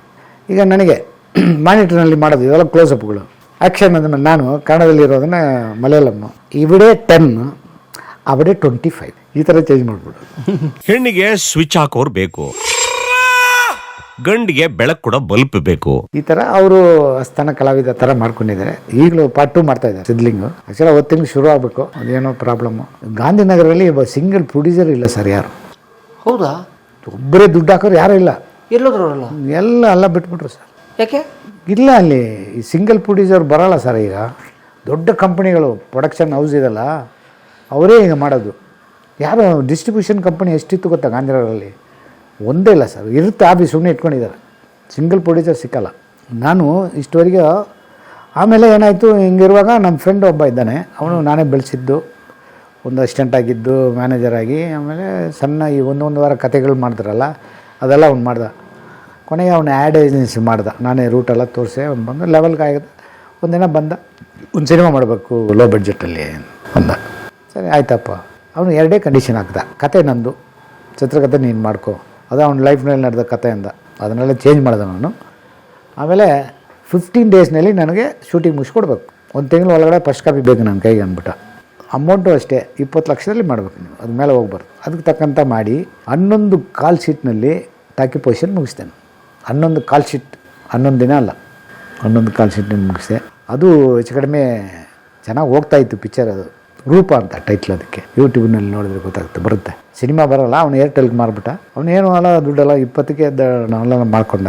ಈಗ ನನಗೆ ಮಾನಿಟರ್ನಲ್ಲಿ ಮಾಡೋದು ಇವೆಲ್ಲ ಕ್ಲೋಸಪ್ಗಳು ಆ್ಯಕ್ಷನ್ ಅಂದ್ರೆ ನಾನು ಕನ್ನಡದಲ್ಲಿರೋದನ್ನು ಮಲಯಾಳಮ್ ಇವಡೇ ಟೆನ್ ಅವಡೇ ಟ್ವೆಂಟಿ ಫೈವ್ ಈ ಥರ ಚೇಂಜ್ ಮಾಡಿಬಿಡು. ಹೆಣ್ಣಿಗೆ ಸ್ವಿಚ್ ಹಾಕೋರು ಬೇಕು. ಗಂಡಿಗೆ ಬೆಳಕು ಕೂಡ ಬಲ್ಪ್ ಬೇಕು. ಈ ತರ ಅವರು ಸ್ಥಾನ ಕಲಾವಿದ ತರ ಮಾಡ್ಕೊಂಡಿದ್ದಾರೆ. ಈಗಲೂ ಪಾರ್ಟ್ ಟು ಮಾಡ್ತಾ ಇದ್ದಾರೆ ಸಿದ್ಲಿಂಗ್. ಆ್ಯಕ್ಚುಲಿ ಅವತ್ತು ತಿಂಗಳು ಶುರು ಆಗಬೇಕು. ಅದೇನೋ ಪ್ರಾಬ್ಲಮ್ ಗಾಂಧಿನಗರದಲ್ಲಿ ಒಬ್ಬ ಸಿಂಗಲ್ ಪ್ರೊಡ್ಯೂಸರ್ ಇಲ್ಲ ಸರ್ ಯಾರು? ಹೌದಾ? ಒಬ್ಬರೇ ದುಡ್ಡು ಹಾಕೋರು ಯಾರೂ ಇಲ್ಲ. ಎಲ್ಲ ಅಲ್ಲ ಬಿಟ್ಬಿಟ್ರು ಸರ್. ಯಾಕೆ? ಇಲ್ಲ ಅಲ್ಲಿ ಈ ಸಿಂಗಲ್ ಪ್ರೊಡ್ಯೂಸರ್ ಬರಲ್ಲ ಸರ್ ಈಗ. ದೊಡ್ಡ ಕಂಪ್ನಿಗಳು ಪ್ರೊಡಕ್ಷನ್ ಹೌಸ್ ಇದೆಲ್ಲ. ಅವರೇ ಈಗ ಮಾಡೋದು. ಯಾರು ಡಿಸ್ಟ್ರಿಬ್ಯೂಷನ್ ಕಂಪನಿ ಎಷ್ಟಿತ್ತು ಗೊತ್ತಾ ಗಾಂಧಿನಗರಲ್ಲಿ ಒಂದೇ ಇಲ್ಲ ಸರ್, ಇರುತ್ತೆ ಆಫೀಸ್ ಸುಮ್ಮನೆ ಇಟ್ಕೊಂಡಿದ್ದಾರೆ. ಸಿಂಗಲ್ ಪ್ರೊಡ್ಯೂಸರ್ ಸಿಕ್ಕಲ್ಲ. ನಾನು ಇಷ್ಟವರೆಗೆ, ಆಮೇಲೆ ಏನಾಯಿತು, ಹಿಂಗಿರುವಾಗ ನಮ್ಮ ಫ್ರೆಂಡ್ ಒಬ್ಬ ಇದ್ದಾನೆ. ಅವನು ನಾನೇ ಬೆಳೆಸಿದ್ದು, ಒಂದು ಅಸಿಸ್ಟೆಂಟ್ ಆಗಿದ್ದು ಮ್ಯಾನೇಜರ್ ಆಗಿ, ಆಮೇಲೆ ಸಣ್ಣ ಈ ಒಂದೊಂದು ವಾರ ಕತೆಗಳು ಮಾಡ್ತಾರಲ್ಲ, ಅದೆಲ್ಲ ಅವ್ನು ಮಾಡ್ದ. ಕೊನೆಗೆ ಅವನು ಆ್ಯಡ್ ಏಜೆನ್ಸಿ ಮಾಡ್ದ. ನಾನೇ ರೂಟೆಲ್ಲ ತೋರಿಸಿ, ಅವ್ನು ಬಂದು ಲೆವೆಲ್ಗೆ ಆಗಿದೆ. ಒಂದಿನ ಬಂದ. ಒಂದು ಸಿನಿಮಾ ಮಾಡಬೇಕು ಲೋ ಬಡ್ಜೆಟಲ್ಲಿ ಬಂದ. ಸರಿ, ಆಯ್ತಪ್ಪ. ಅವನು ಎರಡೇ ಕಂಡೀಷನ್ ಹಾಕ್ದ. ಕತೆ ನಂದು. ಚಿತ್ರಕಥೆ ನೀನು ಮಾಡ್ಕೊ. ಅದು ಅವ್ನ ಲೈಫ್ನಲ್ಲಿ ನಡೆದ ಕತೆ ಅಂದ ಅದನ್ನೆಲ್ಲ ಚೇಂಜ್ ಮಾಡಿದೆ ನಾನು. ಆಮೇಲೆ ಫಿಫ್ಟೀನ್ ಡೇಸ್ನಲ್ಲಿ ನನಗೆ ಶೂಟಿಂಗ್ ಮುಗಿಸ್ಕೊಡ್ಬೇಕು. ಒಂದು ತಿಂಗಳು ಒಳಗಡೆ ಫಸ್ಟ್ ಕಾಪಿ ಬೇಕು ನನ್ನ ಕೈಗೆ ಅಂದ್ಬಿಟ್ಟು. ಅಮೌಂಟು ಅಷ್ಟೇ, ಇಪ್ಪತ್ತು ಲಕ್ಷದಲ್ಲಿ ಮಾಡ್ಬೇಕು ನೀವು. ಅದ್ರ ಮೇಲೆ ಹೋಗ್ಬಾರ್ದು. ಅದಕ್ಕೆ ತಕ್ಕಂಥ ಮಾಡಿ ಹನ್ನೊಂದು ಕಾಲ್ ಶೀಟ್ನಲ್ಲಿ ಟಾಕಿ ಪೊಸಿಷನ್ ಮುಗಿಸ್ತೇನೆ. ಹನ್ನೊಂದು ಕಾಲ್ ಶೀಟ್ ಹನ್ನೊಂದು ದಿನ ಅಲ್ಲ. ಹನ್ನೊಂದು ಕಾಲ್ ಶೀಟ್ನಲ್ಲಿ ಮುಗಿಸಿದೆ. ಅದು ಹೆಚ್ಚು ಕಡಿಮೆ ಚೆನ್ನಾಗಿ ಹೋಗ್ತಾಯಿತ್ತು ಪಿಕ್ಚರ್ ಅದು. ರೂಪ ಅಂತ ಟೈಟ್ಲ್ ಅದಕ್ಕೆ. ಯೂಟ್ಯೂಬ್ನಲ್ಲಿ ನೋಡಿದ್ರೆ ಗೊತ್ತಾಗುತ್ತೆ, ಬರುತ್ತೆ. ಸಿನಿಮಾ ಬರಲ್ಲ, ಅವನು ಏರ್ಟೆಲ್ಗೆ ಮಾರ್ಬಿಟ್ಟ. ಅವನು ಏನು ಅಲ್ಲ, ದುಡ್ಡೆಲ್ಲ ಇಪ್ಪತ್ತಕ್ಕೆ ನಾವೆಲ್ಲ ಮಾಡ್ಕೊಂಡ.